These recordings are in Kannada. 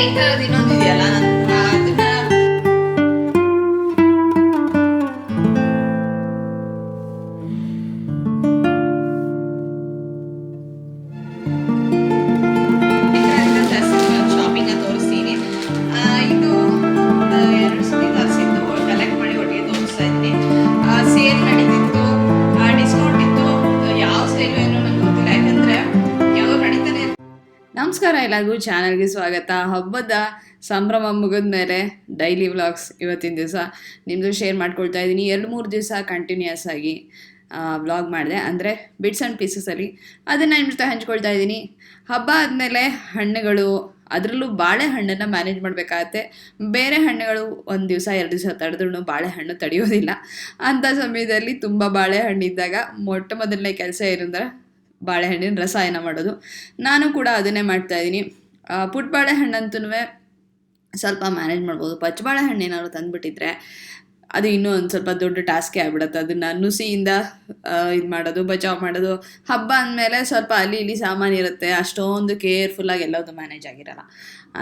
ಈ ಥರದ್ದು ಎಲ್ಲರಿಗೂ ಚಾನಲ್ಗೆ ಸ್ವಾಗತ. ಹಬ್ಬದ ಸಂಭ್ರಮ ಮುಗಿದ ಮೇಲೆ ಡೈಲಿ ವ್ಲಾಗ್ಸ್ ಇವತ್ತಿನ ದಿವಸ ನಿಮ್ಮದು ಶೇರ್ ಮಾಡ್ಕೊಳ್ತಾ ಇದ್ದೀನಿ. ಎರಡು ಮೂರು ದಿವಸ ಕಂಟಿನ್ಯೂಸ್ ಆಗಿ ವ್ಲಾಗ್ ಮಾಡಿದೆ. ಅಂದರೆ ಬಿಟ್ಸ್ ಆ್ಯಂಡ್ ಪೀಸಸಲ್ಲಿ ಅದನ್ನು ನಿಮ್ಮ ಜೊತೆ ಹಂಚ್ಕೊಳ್ತಾ ಇದ್ದೀನಿ. ಹಬ್ಬ ಆದಮೇಲೆ ಹಣ್ಣುಗಳು, ಅದರಲ್ಲೂ ಬಾಳೆಹಣ್ಣನ್ನು ಮ್ಯಾನೇಜ್ ಮಾಡಬೇಕಾಗತ್ತೆ. ಬೇರೆ ಹಣ್ಣುಗಳು ಒಂದು ದಿವಸ, ಎರಡು ದಿವಸ ತಡೆದ್ರೂ ಬಾಳೆಹಣ್ಣು ತಡೆಯೋದಿಲ್ಲ. ಅಂಥ ಸಮಯದಲ್ಲಿ ತುಂಬ ಬಾಳೆಹಣ್ಣಿದ್ದಾಗ ಮೊಟ್ಟ ಮೊದಲನೇ ಕೆಲಸ ಏನಂದ್ರೆ ಬಾಳೆಹಣ್ಣಿನ ರಸಾಯನ ಮಾಡೋದು. ನಾನು ಕೂಡ ಅದನ್ನೇ ಮಾಡ್ತಾ ಇದ್ದೀನಿ. ಪುಟ್ಟ ಬಾಳೆಹಣ್ಣಂತೂ ಸ್ವಲ್ಪ ಮ್ಯಾನೇಜ್ ಮಾಡ್ಬೋದು. ಪಚ್ಚ ಏನಾದರೂ ತಂದುಬಿಟ್ಟಿದ್ರೆ ಅದು ಇನ್ನೂ ಒಂದು ಸ್ವಲ್ಪ ದೊಡ್ಡ ಟಾಸ್ಕೇ ಆಗ್ಬಿಡುತ್ತೆ. ಅದನ್ನು ನುಸಿಯಿಂದ ಇದು ಮಾಡೋದು, ಬಚಾವ್ ಮಾಡೋದು. ಹಬ್ಬ ಅಂದಮೇಲೆ ಸ್ವಲ್ಪ ಅಲ್ಲಿ ಇಲ್ಲಿ ಸಾಮಾನು ಇರುತ್ತೆ. ಅಷ್ಟೊಂದು ಕೇರ್ಫುಲ್ಲಾಗಿ ಎಲ್ಲದು ಮ್ಯಾನೇಜ್ ಆಗಿರಲ್ಲ.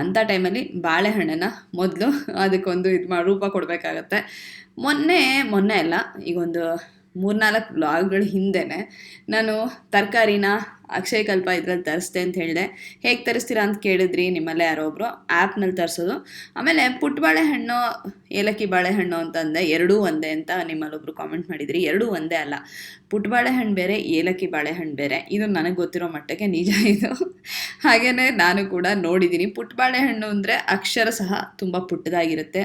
ಅಂಥ ಟೈಮಲ್ಲಿ ಬಾಳೆಹಣ್ಣನ್ನು ಮೊದಲು ಅದಕ್ಕೊಂದು ಇದು ರೂಪ ಕೊಡಬೇಕಾಗತ್ತೆ. ಮೊನ್ನೆ ಮೊನ್ನೆ ಅಲ್ಲ ಈಗ ಒಂದು ಮೂರ್ನಾಲ್ಕು ಬ್ಲಾಗ್ಗಳ ಹಿಂದೆನೆ. ನಾನು ತರಕಾರಿನ ಅಕ್ಷಯಕಲ್ಪ ಇದ್ರಲ್ಲಿ ತರಿಸ್ದೆ ಅಂತ ಹೇಳಿದೆ. ಹೇಗೆ ತರಿಸ್ತೀರಾ ಅಂತ ಕೇಳಿದ್ರಿ ನಿಮ್ಮಲ್ಲೇ ಯಾರೋ ಒಬ್ಬರು ಆ್ಯಪ್ನಲ್ಲಿ ತರಿಸೋದು. ಆಮೇಲೆ ಪುಟ್ಟ ಬಾಳೆಹಣ್ಣು ಏಲಕ್ಕಿ ಬಾಳೆಹಣ್ಣು ಅಂತಂದೆ ಎರಡೂ ಒಂದೇ ಅಂತ ನಿಮ್ಮಲ್ಲೊಬ್ರು ಕಾಮೆಂಟ್ ಮಾಡಿದ್ರಿ. ಎರಡೂ ಒಂದೇ ಅಲ್ಲ. ಪುಟ್ಟ ಬಾಳೆಹಣ್ಣು ಬೇರೆ, ಏಲಕ್ಕಿ ಬಾಳೆಹಣ್ಣು ಬೇರೆ. ಇದು ನನಗೆ ಗೊತ್ತಿರೋ ಮಟ್ಟಕ್ಕೆ ನಿಜ ಇದು. ಹಾಗೆಯೇ ನಾನು ಕೂಡ ನೋಡಿದ್ದೀನಿ. ಪುಟ್ಟ ಬಾಳೆಹಣ್ಣು ಅಂದರೆ ಅಕ್ಷರ ಸಹ ತುಂಬ ಪುಟ್ಟದಾಗಿರುತ್ತೆ.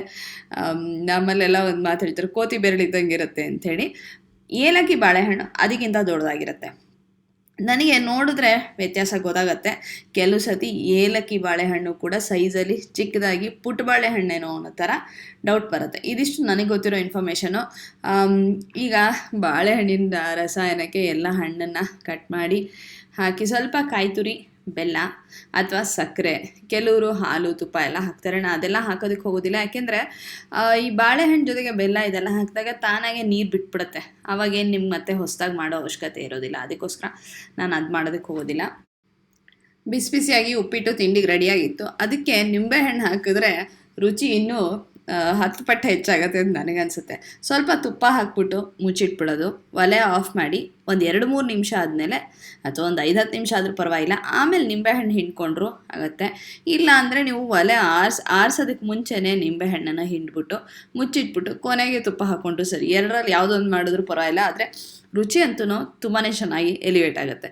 ನಮ್ಮಲ್ಲೆಲ್ಲ ಒಂದು ಮಾತು ಹೇಳ್ತಾರೆ, ಕೋತಿ ಬೆರಳಿದ್ದಂಗೆ ಇರುತ್ತೆ ಅಂಥೇಳಿ ಏಲಕ್ಕಿ ಬಾಳೆಹಣ್ಣು ಅದಕ್ಕಿಂತ ದೊಡ್ಡದಾಗಿರುತ್ತೆ. ನನಗೆ ನೋಡಿದ್ರೆ ವ್ಯತ್ಯಾಸ ಗೊತ್ತಾಗತ್ತೆ. ಕೆಲವು ಸತಿ ಏಲಕ್ಕಿ ಬಾಳೆಹಣ್ಣು ಕೂಡ ಸೈಜಲ್ಲಿ ಚಿಕ್ಕದಾಗಿ ಪುಟ್ ಬಾಳೆಹಣ್ಣೇನೋ ಅನ್ನೋ ಥರ ಡೌಟ್ ಬರುತ್ತೆ. ಇದಿಷ್ಟು ನನಗೆ ಗೊತ್ತಿರೋ ಇನ್ಫಾರ್ಮೇಷನು ಈಗ ಬಾಳೆಹಣ್ಣಿನ ರಸಾಯನಕ್ಕೆ ಎಲ್ಲ ಹಣ್ಣನ್ನು ಕಟ್ ಮಾಡಿ ಹಾಕಿ ಸ್ವಲ್ಪ ಕಾಯಿ ತುರಿ ಬೆಲ್ಲ ಅಥವಾ ಸಕ್ಕರೆ ಕೆಲವರು ಹಾಲು, ತುಪ್ಪ ಎಲ್ಲ ಹಾಕ್ತಾರೆ. ನಾ ಅದೆಲ್ಲ ಹಾಕೋದಕ್ಕೆ ಹೋಗೋದಿಲ್ಲ. ಯಾಕೆಂದರೆ ಈ ಬಾಳೆಹಣ್ಣು ಜೊತೆಗೆ ಬೆಲ್ಲ ಇದೆಲ್ಲ ಹಾಕಿದಾಗ ತಾನಾಗೆ ನೀರು ಬಿಟ್ಬಿಡುತ್ತೆ. ಅವಾಗೇನು ನಿಮ್ಗೆ ಮತ್ತೆ ಹೊಸದಾಗಿ ಮಾಡೋ ಅವಶ್ಯಕತೆ ಇರೋದಿಲ್ಲ. ಅದಕ್ಕೋಸ್ಕರ ನಾನು ಅದು ಮಾಡೋದಕ್ಕೆ ಹೋಗೋದಿಲ್ಲ. ಬಿಸಿ ಬಿಸಿಯಾಗಿ ಉಪ್ಪಿಟ್ಟು ತಿಂಡಿಗೆ ರೆಡಿಯಾಗಿತ್ತು. ಅದಕ್ಕೆ ನಿಂಬೆಹಣ್ಣು ಹಾಕಿದ್ರೆ ರುಚಿ ಇನ್ನೂ ಹತ್ತು ಪಟ್ಟು ಹೆಚ್ಚಾಗತ್ತೆ ಅಂತ ನನಗನ್ಸುತ್ತೆ. ಸ್ವಲ್ಪ ತುಪ್ಪ ಹಾಕ್ಬಿಟ್ಟು ಮುಚ್ಚಿಟ್ಬಿಡೋದು. ಒಲೆ ಆಫ್ ಮಾಡಿ ಒಂದು ಎರಡು ಮೂರು ನಿಮಿಷ ಆದಮೇಲೆ ಅಥವಾ ಒಂದು ಐದು ಹತ್ತು ನಿಮಿಷ ಆದರೂ ಪರವಾಗಿಲ್ಲ. ಆಮೇಲೆ ನಿಂಬೆಹಣ್ಣು ಹಿಂಡ್ಕೊಂಡ್ರು ಆಗುತ್ತೆ. ಇಲ್ಲ ಅಂದರೆ ನೀವು ಒಲೆ ಆರ್ಸ್ ಆರ್ಸೋದಕ್ಕೆ ಮುಂಚೆನೇ ನಿಂಬೆಹಣ್ಣನ್ನು ಹಿಂಡ್ಬಿಟ್ಟು ಮುಚ್ಚಿಟ್ಬಿಟ್ಟು ಕೊನೆಗೆ ತುಪ್ಪ ಹಾಕ್ಕೊಂಡ್ರು ಸರಿ. ಎರಡರಲ್ಲಿ ಯಾವುದೊಂದು ಮಾಡಿದ್ರು ಪರವಾಗಿಲ್ಲ. ಆದರೆ ರುಚಿ ಅಂತೂ ತುಂಬಾ ಚೆನ್ನಾಗಿ ಎಲಿವೇಟ್ ಆಗುತ್ತೆ.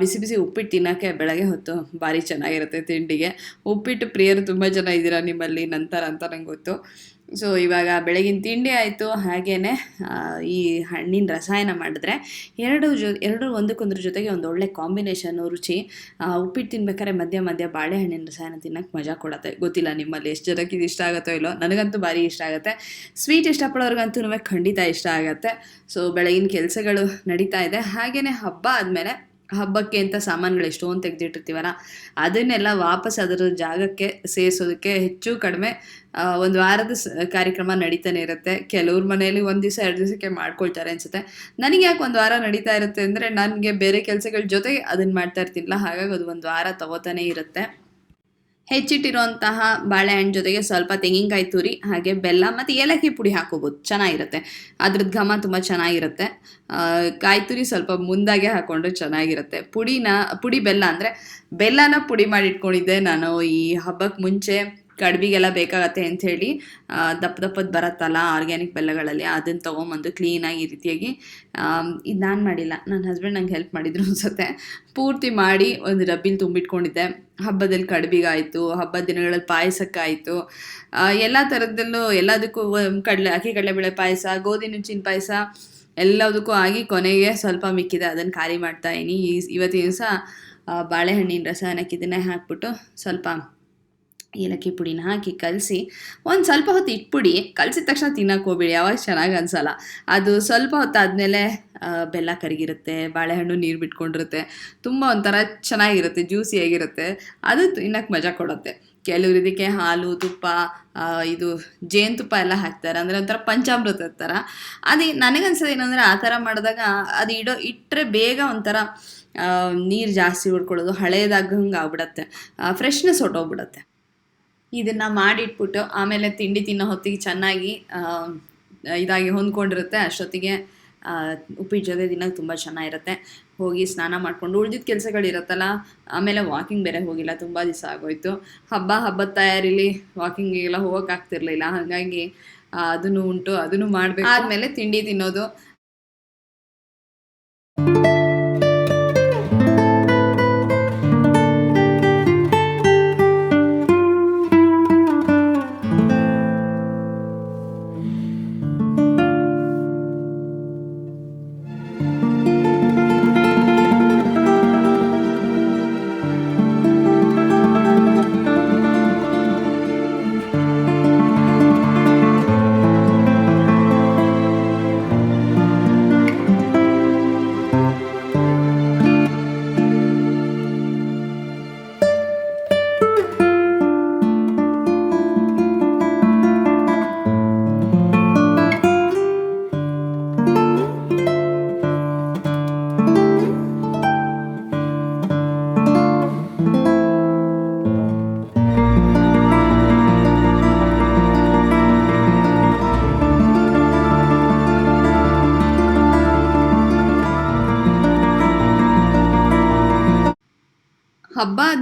ಬಿಸಿ ಬಿಸಿ ಉಪ್ಪಿಟ್ಟು ತಿನ್ನೋಕ್ಕೆ ಬೆಳಗ್ಗೆ ಹೊತ್ತು ಭಾರಿ ಚೆನ್ನಾಗಿರುತ್ತೆ ತಿಂಡಿಗೆ. ಉಪ್ಪಿಟ್ಟು ಪ್ರಿಯರು ತುಂಬ ಜನ ಇದ್ದೀರಾ ನಿಮ್ಮಲ್ಲಿ ನಂತರ ಅಂತ ನಂಗೆ ಗೊತ್ತು. ಸೊ ಇವಾಗ ಬೆಳಗಿನ ತಿಂಡಿ ಆಯಿತು ಹಾಗೇ ಈ ಹಣ್ಣಿನ ರಸಾಯನ ಮಾಡಿದ್ರೆ ಎರಡು ಜೊ, ಎರಡು ಒಂದಕ್ಕೊಂದ್ರ ಜೊತೆಗೆ ಒಂದು ಒಳ್ಳೆ ಕಾಂಬಿನೇಷನ್ನು ರುಚಿ ಉಪ್ಪಿಟ್ಟು ತಿನ್ಬೇಕಾದ್ರೆ ಮಧ್ಯ ಮಧ್ಯ ಬಾಳೆಹಣ್ಣಿನ ರಸಾಯನ ತಿನ್ನೋಕ್ಕೆ ಮಜಾ ಕೊಡುತ್ತೆ. ಗೊತ್ತಿಲ್ಲ ನಿಮ್ಮಲ್ಲಿ ಎಷ್ಟು ಜನಕ್ಕೆ ಇದು ಇಷ್ಟ ಆಗುತ್ತೋ ಇಲ್ಲೋ, ನನಗಂತೂ ಭಾರಿ ಇಷ್ಟ ಆಗುತ್ತೆ. ಸ್ವೀಟ್ ಇಷ್ಟಪಡೋರ್ಗಂತೂ ಖಂಡಿತ ಇಷ್ಟ ಆಗುತ್ತೆ. ಸೊ ಬೆಳಗಿನ ಕೆಲಸಗಳು ನಡೀತಾ ಇದೆ. ಹಾಗೆಯೇ ಹಬ್ಬ ಆದಮೇಲೆ ಹಬ್ಬಕ್ಕೆ ಅಂತ ಸಾಮಾನುಗಳು ಎಷ್ಟೊಂದು ತೆಗೆದಿಟ್ಟಿರ್ತೀವಲ್ಲ, ಅದನ್ನೆಲ್ಲ ವಾಪಸ್ ಅದರ ಜಾಗಕ್ಕೆ ಸೇರಿಸೋದಕ್ಕೆ ಹೆಚ್ಚು ಕಡಿಮೆ ಒಂದು ವಾರದ ಕಾರ್ಯಕ್ರಮ ನಡೀತಾನೆ ಇರುತ್ತೆ. ಕೆಲವ್ರ ಮನೆಯಲ್ಲಿ ಒಂದು ದಿವಸ, ಎರಡು ದಿವಸಕ್ಕೆ ಮಾಡ್ಕೊಳ್ತಾರೆ ಅನ್ಸುತ್ತೆ. ನನಗೆ ಯಾಕೆ ಒಂದು ವಾರ ನಡೀತಾ ಇರುತ್ತೆ ಅಂದರೆ, ನನಗೆ ಬೇರೆ ಕೆಲಸಗಳ ಜೊತೆಗೆ ಅದನ್ನು ಮಾಡ್ತಾ ಇರ್ತಿಲ್ಲ ಹಾಗಾಗಿ ಅದು ಒಂದು ವಾರ ತಗೋತಾನೆ ಇರುತ್ತೆ. ಹೆಚ್ಚಿಟ್ಟಿರುವಂತಹ ಬಾಳೆಹಣ್ಣು ಜೊತೆಗೆ ಸ್ವಲ್ಪ ತೆಂಗಿನಕಾಯಿ ತುರಿ, ಹಾಗೆ ಬೆಲ್ಲ ಮತ್ತು ಏಲಕ್ಕಿ ಪುಡಿ ಹಾಕೋಬೋದು. ಚೆನ್ನಾಗಿರುತ್ತೆ. ಅದ್ರದ್ದು ಘಮ ತುಂಬ ಚೆನ್ನಾಗಿರುತ್ತೆ. ಕಾಯಿ ತುರಿ ಸ್ವಲ್ಪ ಮುಂದಾಗೆ ಹಾಕೊಂಡ್ರೆ ಚೆನ್ನಾಗಿರುತ್ತೆ. ಪುಡಿನ, ಪುಡಿ ಬೆಲ್ಲ ಅಂದರೆ ಬೆಲ್ಲನ ಪುಡಿ ಮಾಡಿ ಇಟ್ಕೊಂಡಿದ್ದೆ ನಾನು ಈ ಹಬ್ಬಕ್ಕೆ ಮುಂಚೆ. ಕಡ್ಬಿಗೆಲ್ಲ ಬೇಕಾಗತ್ತೆ ಅಂಥೇಳಿ ದಪ್ಪ ದಪ್ಪದ ಬರುತ್ತಲ್ಲ ಆರ್ಗ್ಯಾನಿಕ್ ಬೆಲ್ಲಗಳಲ್ಲಿ, ಅದನ್ನು ತೊಗೊಂಬಂದು ಕ್ಲೀನಾಗಿ ಈ ರೀತಿಯಾಗಿ ಇದು ನಾನು ಮಾಡಿಲ್ಲ. ನನ್ನ ಹಸ್ಬೆಂಡ್ ನಂಗೆ ಹೆಲ್ಪ್ ಮಾಡಿದ್ರು ಅನ್ಸುತ್ತೆ. ಪೂರ್ತಿ ಮಾಡಿ ಒಂದು ಡಬ್ಬಿಲಿ ತುಂಬಿಟ್ಕೊಂಡಿದ್ದೆ. ಹಬ್ಬದಲ್ಲಿ ಕಡ್ಬಿಗಾಯಿತು, ಹಬ್ಬದ ದಿನಗಳಲ್ಲಿ ಪಾಯಸಕ್ಕಾಯಿತು ಎಲ್ಲ ಥರದಲ್ಲೂ ಎಲ್ಲದಕ್ಕೂ ಕಡಲೆ, ಅಕ್ಕಿ ಕಡಲೆಬೇಳೆ ಪಾಯಸ, ಗೋಧಿ ನುಚ್ಚಿನ ಪಾಯಸ ಎಲ್ಲದಕ್ಕೂ ಆಗಿ ಕೊನೆಗೆ ಸ್ವಲ್ಪ ಮಿಕ್ಕಿದೆ. ಅದನ್ನು ಖಾಲಿ ಮಾಡ್ತಾ ಇದೀನಿ. ಈ ಇವತ್ತಿನ ದಿವಸ ಬಾಳೆಹಣ್ಣಿನ ರಸಾಯನಕ್ಕೆ ಇದನ್ನೇ ಹಾಕ್ಬಿಟ್ಟು ಸ್ವಲ್ಪ ಏಲಕ್ಕಿ ಪುಡಿನ ಹಾಕಿ ಕಲಸಿ, ಒಂದು ಸ್ವಲ್ಪ ಹೊತ್ತು ಇಟ್ಬಿಡಿ. ಕಲಸಿದ ತಕ್ಷಣ ತಿನ್ನಕ್ಕೆ ಹೋಗ್ಬೇಡಿ, ಯಾವಾಗ ಚೆನ್ನಾಗಿ ಅನ್ಸಲ್ಲ. ಅದು ಸ್ವಲ್ಪ ಹೊತ್ತಾದಮೇಲೆ ಬೆಲ್ಲ ಕರಗಿರುತ್ತೆ, ಬಾಳೆಹಣ್ಣು ನೀರು ಬಿಟ್ಕೊಂಡಿರುತ್ತೆ. ತುಂಬ ಒಂಥರ ಚೆನ್ನಾಗಿರುತ್ತೆ ಜ್ಯೂಸಿಯಾಗಿರುತ್ತೆ ಅದು ತಿನ್ನಕ್ಕೆ ಮಜಾ ಕೊಡುತ್ತೆ. ಕೆಲವ್ರು ಇದಕ್ಕೆ ಹಾಲು, ತುಪ್ಪ ಇದು ಜೇನುತುಪ್ಪ ಎಲ್ಲ ಹಾಕ್ತಾರೆ. ಅಂದರೆ ಒಂಥರ ಪಂಚಾಮೃತದ ಥರ ಅದು ನನಗನ್ಸೋದು ಏನಂದರೆ, ಆ ಥರ ಮಾಡಿದಾಗ ಅದು ಇಡೋ ಇಟ್ಟರೆ ಬೇಗ ಒಂಥರ ನೀರು ಜಾಸ್ತಿ ಹೊಡ್ಕೊಳ್ಳೋದು ಹಳೇದಾಗಂಗೆ ಆಗ್ಬಿಡತ್ತೆ. ಫ್ರೆಶ್ನೆಸ್ ಹೊಟ್ಟೋಗ್ಬಿಡತ್ತೆ ಇದನ್ನು ಮಾಡಿಟ್ಬಿಟ್ಟು ಆಮೇಲೆ ತಿಂಡಿ ತಿನ್ನೋ ಹೊತ್ತಿಗೆ ಚೆನ್ನಾಗಿ ಇದಾಗಿ ಹೊಂದ್ಕೊಂಡಿರುತ್ತೆ. ಅಷ್ಟೊತ್ತಿಗೆ ಉಪ್ಪಿಟ್ಟು ಜೊತೆ ತಿನ್ನೋಕೆ ತುಂಬ ಚೆನ್ನಾಗಿರುತ್ತೆ. ಹೋಗಿ ಸ್ನಾನ ಮಾಡಿಕೊಂಡು ಉಳಿದಿದ್ದ ಕೆಲಸಗಳಿರುತ್ತಲ್ಲ ಆಮೇಲೆ ವಾಕಿಂಗ್ ಬೇರೆ ಹೋಗಿಲ್ಲ ತುಂಬ ದಿವಸ ಆಗೋಯ್ತು. ಹಬ್ಬ ಹಬ್ಬದ ತಯಾರಿಲಿ ವಾಕಿಂಗಿಗೆಲ್ಲ ಹೋಗೋಕ್ಕಾಗ್ತಿರ್ಲಿಲ್ಲ ಹಾಗಾಗಿ ಅದನ್ನು ಉಂಟು ಅದನ್ನು ಮಾಡಬೇಕು. ಆದಮೇಲೆ ತಿಂಡಿ ತಿನ್ನೋದು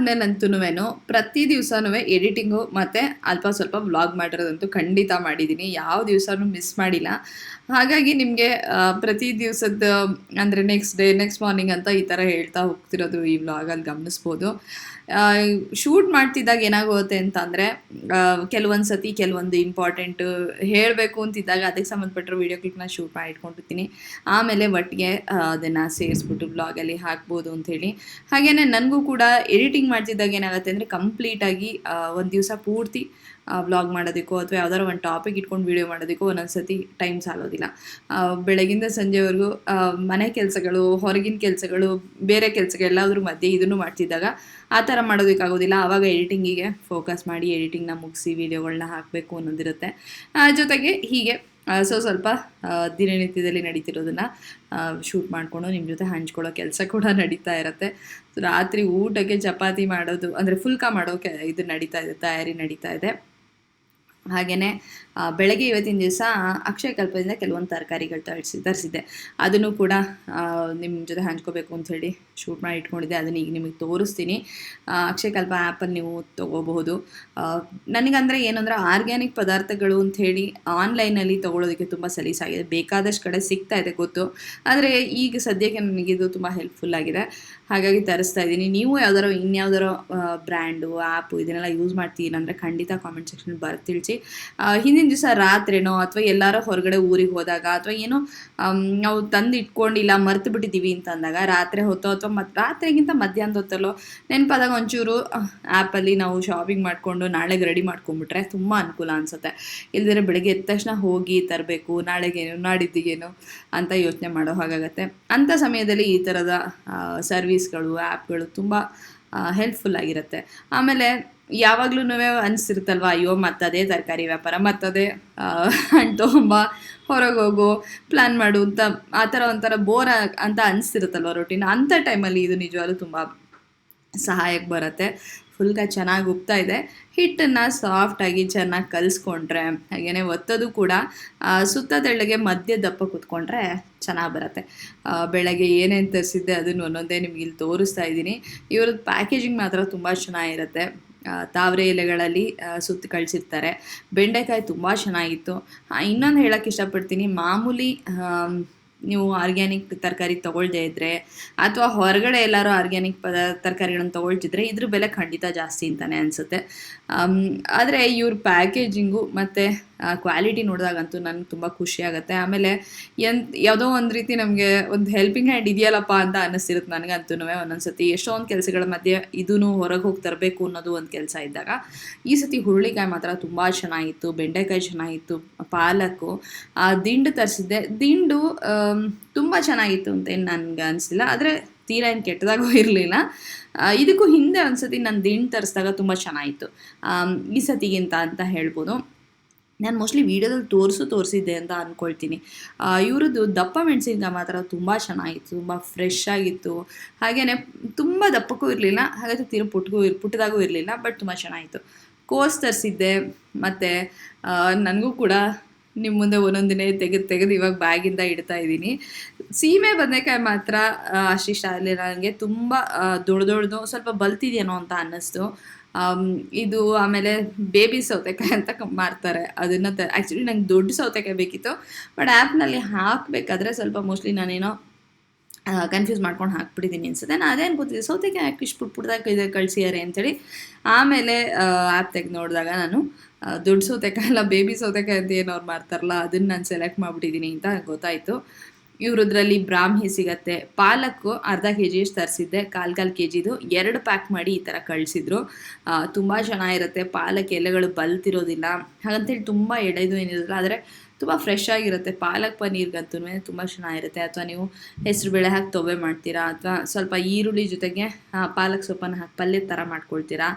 ಆದ್ಮೇಲಂತೂ ಪ್ರತಿ ದಿವಸನೂ ಎಡಿಟಿಂಗು ಮತ್ತು ಅಲ್ಪ ಸ್ವಲ್ಪ ವ್ಲಾಗ್ ಮಾಡಿರೋದಂತೂ ಖಂಡಿತ ಮಾಡಿದ್ದೀನಿ. ಯಾವ ದಿವಸನೂ ಮಿಸ್ ಮಾಡಿಲ್ಲ. ಹಾಗಾಗಿ ನಿಮಗೆ ಪ್ರತಿ ದಿವಸದ ಅಂದರೆ ನೆಕ್ಸ್ಟ್ ಡೇ ನೆಕ್ಸ್ಟ್ ಮಾರ್ನಿಂಗ್ ಅಂತ ಈ ಥರ ಹೇಳ್ತಾ ಹೋಗ್ತಿರೋದು ಈ ವ್ಲಾಗಲ್ಲಿ ಗಮನಿಸ್ಬೋದು. ಶೂಟ್ ಮಾಡ್ತಿದ್ದಾಗ ಏನಾಗುತ್ತೆ ಅಂತಂದರೆ ಕೆಲವೊಂದು ಸತಿ ಕೆಲವೊಂದು ಇಂಪಾರ್ಟೆಂಟ್ ಹೇಳಬೇಕು ಅಂತಿದ್ದಾಗ ಅದಕ್ಕೆ ಸಂಬಂಧಪಟ್ಟಿರೋ ವೀಡಿಯೋ ಕ್ಲಿಪ್ನ ಶೂಟ್ ಮಾಡಿ ಇಟ್ಕೊಂಡಿರ್ತೀನಿ ಆಮೇಲೆ ಒಟ್ಟಿಗೆ ಅದನ್ನು ಸೇರಿಸ್ಬಿಟ್ಟು ಬ್ಲಾಗಲ್ಲಿ ಹಾಕ್ಬೋದು ಅಂಥೇಳಿ ಹಾಗೆಯೇ ನನಗೂ ಕೂಡ ಎಡಿಟಿಂಗ್ ಮಾಡ್ತಿದ್ದಾಗ ಏನಾಗುತ್ತೆ ಅಂದರೆ ಕಂಪ್ಲೀಟಾಗಿ ಒಂದು ದಿವಸ ಪೂರ್ತಿ ವ್ಲಾಗ್ ಮಾಡೋದಕ್ಕೋ ಅಥವಾ ಯಾವ್ದಾದ್ರು ಒಂದು ಟಾಪಿಕ್ ಇಟ್ಕೊಂಡು ವೀಡಿಯೋ ಮಾಡೋದಕ್ಕೋ ಒಂದೊಂದು ಸತಿ ಟೈಮ್ ಸಾಲೋದಿಲ್ಲ ಬೆಳಗಿಂದ ಸಂಜೆವರೆಗೂ ಮನೆ ಕೆಲಸಗಳು, ಹೊರಗಿನ ಕೆಲಸಗಳು, ಬೇರೆ ಕೆಲಸಗಳೆಲ್ಲದ್ರ ಮಧ್ಯೆ ಇದನ್ನು ಮಾಡ್ತಿದ್ದಾಗ ಆ ಥರ ಮಾಡೋದಕ್ಕಾಗೋದಿಲ್ಲ. ಆವಾಗ ಎಡಿಟಿಂಗಿಗೆ ಫೋಕಸ್ ಮಾಡಿ ಎಡಿಟಿಂಗ್ನ ಮುಗಿಸಿ ವೀಡಿಯೋಗಳನ್ನ ಹಾಕಬೇಕು ಅನ್ನೋದಿರುತ್ತೆ. ಜೊತೆಗೆ ಹೀಗೆ ಸೊ ಸ್ವಲ್ಪ ದಿನನಿತ್ಯದಲ್ಲಿ ನಡೀತಿರೋದನ್ನು ಶೂಟ್ ಮಾಡಿಕೊಂಡು ನಿಮ್ಮ ಜೊತೆ ಹಂಚ್ಕೊಳ್ಳೋ ಕೆಲಸ ಕೂಡ ನಡೀತಾ ಇರುತ್ತೆ. ರಾತ್ರಿ ಊಟಕ್ಕೆ ಚಪಾತಿ ಮಾಡೋದು, ಅಂದರೆ ಫುಲ್ಕಾ ಮಾಡೋಕೆ ಇದು ನಡೀತಾ ಇದೆ, ತಯಾರಿ ನಡೀತಾ ಇದೆ. ಹಾಗೆಯೇ ಬೆಳಗ್ಗೆ ಇವತ್ತಿನ ದಿವಸ ಅಕ್ಷಯ ಕಲ್ಪದಿಂದ ಕೆಲವೊಂದು ತರಕಾರಿಗಳು ತರಿಸಿ ತರಿಸಿದ್ದೆ. ಅದನ್ನು ಕೂಡ ನಿಮ್ಮ ಜೊತೆ ಹಂಚ್ಕೋಬೇಕು ಅಂಥೇಳಿ ಶೂಟ್ ಮಾಡಿ ಇಟ್ಕೊಂಡಿದ್ದೆ. ಅದನ್ನು ಈಗ ನಿಮಗೆ ತೋರಿಸ್ತೀನಿ. ಅಕ್ಷಯಕಲ್ಪ ಅಕ್ಷಯ ಕಲ್ಪ ಆ್ಯಪಲ್ಲಿ ನೀವು ತೊಗೋಬಹುದು. ನನಗಂದರೆ ಏನು ಅಂದರೆ ಆರ್ಗ್ಯಾನಿಕ್ ಪದಾರ್ಥಗಳು ಅಂಥೇಳಿ ಆನ್ಲೈನಲ್ಲಿ ತೊಗೊಳೋದಕ್ಕೆ ತುಂಬ ಸಲೀಸಾಗಿದೆ ಬೇಕಾದಷ್ಟು ಕಡೆ ಸಿಗ್ತಾ ಇದೆ ಗೊತ್ತು. ಆದರೆ ಈಗ ಸದ್ಯಕ್ಕೆ ನನಗಿದು ತುಂಬ ಹೆಲ್ಪ್ಫುಲ್ ಆಗಿದೆ. ಹಾಗಾಗಿ ತರಿಸ್ತಾ ಇದ್ದೀನಿ. ನೀವು ಯಾವ್ದಾರೋ, ಇನ್ಯಾವ್ದಾರೋ ಬ್ರ್ಯಾಂಡು ಆ್ಯಪು ಇದನ್ನೆಲ್ಲ ಯೂಸ್ ಮಾಡ್ತೀರಿ ಅಂದರೆ ಖಂಡಿತ ಕಾಮೆಂಟ್ ಸೆಕ್ಷನ್ ಬರ್ ಹಿಂದಿನ ಹಿಂದಿನ ದಿವಸ ರಾತ್ರಿನೋ ಅಥವಾ ಎಲ್ಲಾರೋ ಹೊರಗಡೆ ಊರಿಗೆ ಹೋದಾಗ ಅಥವಾ ಏನೋ ನಾವು ತಂದು ಇಟ್ಕೊಂಡಿಲ್ಲ ಮರ್ತು ಬಿಟ್ಟಿದ್ದೀವಿ ಅಂತ ಅಂದಾಗ ರಾತ್ರಿ ಹೊತ್ತೋ ಅಥವಾ ಮತ್ತು ರಾತ್ರಿಗಿಂತ ಮಧ್ಯಾಹ್ನದ ಹೊತ್ತಲ್ಲೋ ನೆನಪಾದಾಗ ಒಂಚೂರು ಆ್ಯಪಲ್ಲಿ ನಾವು ಶಾಪಿಂಗ್ ಮಾಡಿಕೊಂಡು ನಾಳೆಗೆ ರೆಡಿ ಮಾಡ್ಕೊಂಡ್ಬಿಟ್ರೆ ತುಂಬ ಅನುಕೂಲ ಅನಿಸುತ್ತೆ. ಇಲ್ದಿದ್ರೆ ಬೆಳಗ್ಗೆ ಎದ್ದ ತಕ್ಷಣ ಹೋಗಿ ತರಬೇಕು ನಾಳೆಗೇನು ನಾಡಿದ್ದಿಗೇನು ಅಂತ ಯೋಚನೆ ಮಾಡೋ ಹಾಗಾಗತ್ತೆ. ಅಂಥ ಸಮಯದಲ್ಲಿ ಈ ಥರದ ಸರ್ವಿಸ್ಗಳು, ಆ್ಯಪ್ಗಳು ತುಂಬ ಹೆಲ್ಪ್ಫುಲ್ ಆಗಿರುತ್ತೆ. ಆಮೇಲೆ ಯಾವಾಗ್ಲೂ ಅನಿಸ್ತಿರುತ್ತಲ್ವ ಅಯ್ಯೋ, ಮತ್ತದೇ ತರಕಾರಿ ವ್ಯಾಪಾರ, ಮತ್ತದೇ ಹಣ್ಣು ತೊಗೊಂಬ ಹೊರಗೆ ಹೋಗು ಪ್ಲಾನ್ ಮಾಡು ಅಂತ ಆ ಥರ ಒಂಥರ ಬೋರ್ ಅಂತ ಅನಿಸ್ತಿರುತ್ತಲ್ವ ರೊಟೀನ್ ಅಂಥ ಟೈಮಲ್ಲಿ ಇದು ನಿಜವಾಗ್ಲೂ ತುಂಬ ಸಹಾಯಕ್ಕೆ ಬರುತ್ತೆ. ಫುಲ್ಗ ಚೆನ್ನಾಗಿ ಉಪ್ತಾ ಇದೆ. ಹಿಟ್ಟನ್ನು ಸಾಫ್ಟಾಗಿ ಚೆನ್ನಾಗಿ ಕಲಿಸ್ಕೊಂಡ್ರೆ, ಹಾಗೇನೆ ಒತ್ತೋದು ಕೂಡ ಸುತ್ತ ತೆಳ್ಳಗೆ ಮಧ್ಯ ದಪ್ಪ ಕುತ್ಕೊಂಡ್ರೆ ಚೆನ್ನಾಗಿ ಬರುತ್ತೆ. ಬೆಳಗ್ಗೆ ಏನೇನು ತರಿಸಿದ್ದೆ ಅದನ್ನು ಒಂದೊಂದೇ ನಿಮ್ಗೆ ಇಲ್ಲಿ ತೋರಿಸ್ತಾ ಇದ್ದೀನಿ. ಇವ್ರದ್ದು ಪ್ಯಾಕೇಜಿಂಗ್ ಮಾತ್ರ ತುಂಬ ಚೆನ್ನಾಗಿರುತ್ತೆ. ತಾವರೆ ಎಲೆಗಳಲ್ಲಿ ಸುತ್ತಿ ಕಳಿಸಿರ್ತಾರೆ. ಬೆಂಡೆಕಾಯಿ ತುಂಬ ಚೆನ್ನಾಗಿತ್ತು. ಇನ್ನೊಂದು ಹೇಳೋಕ್ಕೆ ಇಷ್ಟಪಡ್ತೀನಿ, ಮಾಮೂಲಿ ನೀವು ಆರ್ಗ್ಯಾನಿಕ್ ತರಕಾರಿ ತೊಗೊಳ್ದೇ ಇದ್ದರೆ ಅಥವಾ ಹೊರಗಡೆ ಎಲ್ಲರೂ ಆರ್ಗ್ಯಾನಿಕ್ ಪದ, ತರಕಾರಿಗಳನ್ನು ತೊಗೊಳ್ತಿದ್ರೆ ಇದ್ರ ಬೆಲೆ ಖಂಡಿತ ಜಾಸ್ತಿ ಅಂತಲೇ ಅನಿಸುತ್ತೆ. ಆದರೆ ಇವ್ರ ಪ್ಯಾಕೇಜಿಂಗು ಮತ್ತು ಕ್ವಾಲಿಟಿ ನೋಡಿದಾಗಂತೂ ನನಗೆ ತುಂಬ ಖುಷಿ ಆಗುತ್ತೆ. ಆಮೇಲೆ ಎನ್ ಯಾವುದೋ ಒಂದು ರೀತಿ ನಮಗೆ ಒಂದು ಹೆಲ್ಪಿಂಗ್ ಹ್ಯಾಂಡ್ ಇದೆಯಲ್ಲಪ್ಪ ಅಂತ ಅನ್ನಿಸ್ತಿರುತ್ತೆ ನನಗಂತೂ ಒಂದೊಂದು ಸತಿ ಒಂದು ಕೆಲಸಗಳ ಮಧ್ಯೆ ಇದೂ ಹೊರಗೆ ಹೋಗಿ ತರಬೇಕು ಅನ್ನೋದು ಒಂದು ಕೆಲಸ ಇದ್ದಾಗ ಈ ಸತಿ ಹುರುಳಿಕಾಯಿ ಮಾತ್ರ ತುಂಬ ಚೆನ್ನಾಗಿತ್ತು, ಬೆಂಡೆಕಾಯಿ ಚೆನ್ನಾಗಿತ್ತು, ಪಾಲಕ್ಕು. ಆ ದಿಂಡು ತರಿಸಿದ್ದೆ. ದಿಂಡು ತುಂಬ ಚೆನ್ನಾಗಿತ್ತು ಅಂತ ಏನು ನನಗೆ ಅನಿಸಿಲ್ಲ. ಆದರೆ ತೀರಾ ಏನು ಕೆಟ್ಟದಾಗೂ ಇರಲಿಲ್ಲ. ಇದಕ್ಕೂ ಹಿಂದೆ ಒಂದ್ಸತಿ ನಾನು ದಿಂಡು ತರಿಸಿದಾಗ ತುಂಬ ಚೆನ್ನಾಗಿತ್ತು. ಈ ಸತಿಗಿಂತ ಅಂತ ಹೇಳ್ಬೋದು. ನಾನು ಮೋಸ್ಟ್ಲಿ ವೀಡಿಯೋದಲ್ಲಿ ತೋರಿಸು ತೋರಿಸಿದ್ದೆ ಅಂತ ಅಂದ್ಕೊಳ್ತೀನಿ ಇವ್ರದ್ದು ದಪ್ಪ ಮೆಣಸಿನ್ಕಾಯಿ ಮಾತ್ರ ತುಂಬ ಚೆನ್ನಾಗಿತ್ತು, ತುಂಬ ಫ್ರೆಶ್ ಆಗಿತ್ತು. ಹಾಗೆಯೇ ತುಂಬ ದಪ್ಪಕ್ಕೂ ಇರಲಿಲ್ಲ, ಹಾಗಾದರೆ ತೀರ ಪುಟ್ಟಗೂ ಇರ್ ಪುಟ್ಟದಾಗೂ ಇರಲಿಲ್ಲ ಬಟ್ ತುಂಬ ಚೆನ್ನಾಗಿತ್ತು. ಕೋಸ್ ತರಿಸಿದ್ದೆ, ಮತ್ತು ನನಗೂ ಕೂಡ ನಿಮ್ಮ ಮುಂದೆ ಒಂದೊಂದಿನೇ ತೆಗೆದು ತೆಗೆದು ಇವಾಗ ಬ್ಯಾಗಿಂದ ಇಡ್ತಾ ಇದ್ದೀನಿ. ಸೀಮೆ ಬದನೆಕಾಯಿ ಮಾತ್ರ ಅಷ್ಟಿಷ್ಟ ಆಗಲಿಲ್ಲ ನನಗೆ ತುಂಬ ದೊಡ್ಡ ದೊಡ್ಡದು, ಸ್ವಲ್ಪ ಬಲ್ತಿದೆಯೇನೋ ಅಂತ ಅನ್ನಿಸ್ತು. ಇದು ಆಮೇಲೆ ಬೇಬಿ ಸೌತೆಕಾಯಿ ಅಂತ ಮಾರ್ತಾರೆ ಅದನ್ನು ತ ಆ್ಯಕ್ಚುಲಿ ನಂಗೆ ದೊಡ್ಡ ಸೌತೆಕಾಯಿ ಬೇಕಿತ್ತು ಬಟ್ ಆ್ಯಪ್ನಲ್ಲಿ ಹಾಕಬೇಕಾದ್ರೆ ಸ್ವಲ್ಪ ಮೋಸ್ಟ್ಲಿ ನಾನೇನೋ ಕನ್ಫ್ಯೂಸ್ ಮಾಡ್ಕೊಂಡು ಹಾಕ್ಬಿಟ್ಟಿದ್ದೀನಿ ಅನ್ಸುತ್ತೆ. ನಾನು ಅದೇನು ಗೊತ್ತಿದೆ ಸೌತೆಕಾಯಿ ಹಾಕಿ ಇಷ್ಟು ಪುಟ್ ಇದೆ ಕಳಿಸಿದ್ದಾರೆ ಅಂತೇಳಿ ಆಮೇಲೆ ಆ್ಯಪ್ ತೆಗೆದು ನೋಡಿದಾಗ ನಾನು ದೊಡ್ಡ ಸೌತೆಕಾಯಿ ಅಲ್ಲ, ಬೇಬಿ ಸೌತೆಕಾಯಿ ಅಂತ ಏನು ಅವ್ರು ಮಾಡ್ತಾರಲ್ಲ, ಅದನ್ನು ನಾನು ಸೆಲೆಕ್ಟ್ ಮಾಡಿಬಿಟ್ಟಿದ್ದೀನಿ ಅಂತ ಗೊತ್ತಾಯಿತು. ಇವ್ರದ್ರಲ್ಲಿ ಬ್ರಾಹ್ಮಿ ಸಿಗತ್ತೆ, ಪಾಲಕ್ಕು ಅರ್ಧ ಕೆ ಜಿ ತರಿಸಿದ್ದೆ, ಕಾಲು ಕಾಲು ಕೆ ಜಿದು ಎರಡು ಪ್ಯಾಕ್ ಮಾಡಿ ಈ ಥರ ಕಳಿಸಿದ್ರು. ತುಂಬ ಚೆನ್ನಾಗಿರುತ್ತೆ, ಪಾಲಕ್ ಎಲೆಗಳು ಬಲ್ತಿರೋದಿಲ್ಲ. ಹಾಗಂತೇಳಿ ತುಂಬ ಎಳೆದು ಏನಿರಲ್ಲ, ಆದರೆ ತುಂಬ ಫ್ರೆಶ್ ಆಗಿರುತ್ತೆ. ಪಾಲಕ್ ಪನ್ನೀರ್ಗಂತೂ ತುಂಬ ಚೆನ್ನಾಗಿರುತ್ತೆ. ಅಥವಾ ನೀವು ಹೆಸರು ಬೇಳೆ ಹಾಕಿ ತೊವೆ ಮಾಡ್ತೀರಾ, ಅಥವಾ ಸ್ವಲ್ಪ ಈರುಳ್ಳಿ ಜೊತೆಗೆ ಪಾಲಕ್ ಸೊಪ್ಪನ್ನು ಹಾಕಿ ಪಲ್ಯ ಥರ ಮಾಡ್ಕೊಳ್ತೀರಾ.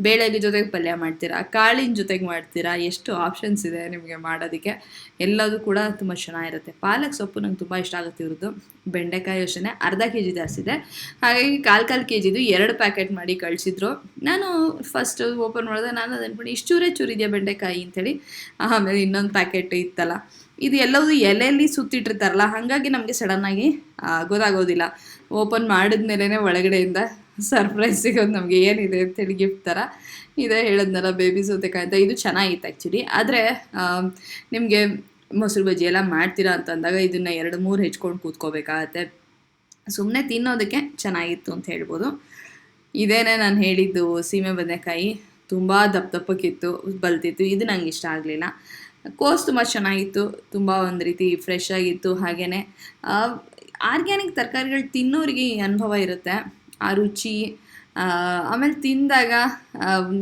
ಬೇಳೆಗೆ ಜೊತೆಗೆ ಪಲ್ಯ ಮಾಡ್ತೀರಾ? ಕಾಳಿನ ಜೊತೆಗೆ ಮಾಡ್ತೀರಾ? ಎಷ್ಟು ಆಪ್ಷನ್ಸ್ ಇದೆ ನಿಮಗೆ ಮಾಡೋದಕ್ಕೆ? ಎಲ್ಲದೂ ಕೂಡ ತುಂಬ ಚೆನ್ನಾಗಿರುತ್ತೆ. ಪಾಲಕ್ ಸೊಪ್ಪು ನಂಗೆ ತುಂಬ ಇಷ್ಟ ಆಗುತ್ತೆ ಇವ್ರದ್ದು. ಬೆಂಡೆಕಾಯಿ ಅಷ್ಟೇ ಅರ್ಧ ಕೆ ಜಿ ಜಾಸ್ತಿದೆ ಹಾಗಾಗಿ ಕಾಲು ಕಾಲು ಕೆ ಜಿದು ಎರಡು ಪ್ಯಾಕೆಟ್ ಮಾಡಿ ಕಳಿಸಿದ್ರು. ನಾನು ಫಸ್ಟ್ ಓಪನ್ ಮಾಡಿದೆ. ನಾನು ಅದು ಅನ್ಕೊಂಡು ಇಷ್ಟು ಚೂರೇ ಚೂರಿದೆಯಾ ಬೆಂಡೆಕಾಯಿ ಅಂತೇಳಿ. ಆಮೇಲೆ ಇನ್ನೊಂದು ಪ್ಯಾಕೆಟ್ ಇತ್ತಲ್ಲ. ಇದು ಎಲ್ಲವೂ ಎಲೆಯಲ್ಲಿ ಸುತ್ತಿಟ್ಟಿರ್ತಾರಲ್ಲ, ಹಾಗಾಗಿ ನಮಗೆ ಸಡನ್ನಾಗಿ ಗೊತ್ತಾಗೋದಿಲ್ಲ. ಓಪನ್ ಮಾಡಿದ್ಮೇಲೆ ಒಳಗಡೆಯಿಂದ ಸರ್ಪ್ರೈಸ್ ಸಿಗೋದು ನಮಗೆ ಏನಿದೆ ಅಂತೇಳಿ ಗಿಫ್ಟ್ ಥರ ಇದೇ ಹೇಳಿದ್ನಲ್ಲ ಬೇಬಿ ಸೌತೆಕಾಯಿ ಅಂತ. ಇದು ಚೆನ್ನಾಗಿತ್ತು ಆ್ಯಕ್ಚುಲಿ ಆದರೆ ನಿಮಗೆ ಮೊಸರು ಬಜ್ಜಿ ಎಲ್ಲ ಮಾಡ್ತೀರಾ ಅಂತಂದಾಗ ಇದನ್ನು ಎರಡು ಮೂರು ಹೆಚ್ಕೊಂಡು ಕೂತ್ಕೋಬೇಕಾಗತ್ತೆ. ಸುಮ್ಮನೆ ತಿನ್ನೋದಕ್ಕೆ ಚೆನ್ನಾಗಿತ್ತು ಅಂತ ಹೇಳ್ಬೋದು. ಇದೇನೆ ನಾನು ಹೇಳಿದ್ದು, ಸೀಮೆ ಬದನೆಕಾಯಿ ತುಂಬ ದಪ್ಪ ದಪ್ಪಕ್ಕಿತ್ತು, ಬಲ್ತಿತ್ತು. ಇದು ನಂಗೆ ಇಷ್ಟ ಆಗಲಿಲ್ಲ. ಕೋಸ್ ತುಂಬ ಚೆನ್ನಾಗಿತ್ತು, ತುಂಬ ಒಂದು ರೀತಿ ಫ್ರೆಶ್ ಆಗಿತ್ತು ಹಾಗೆಯೇ ಆರ್ಗ್ಯಾನಿಕ್ ತರಕಾರಿಗಳು ತಿನ್ನೋರಿಗೆ ಈ ಅನುಭವ ಇರುತ್ತೆ. ಆ ರುಚಿ ಆಮೇಲೆ ತಿಂದಾಗ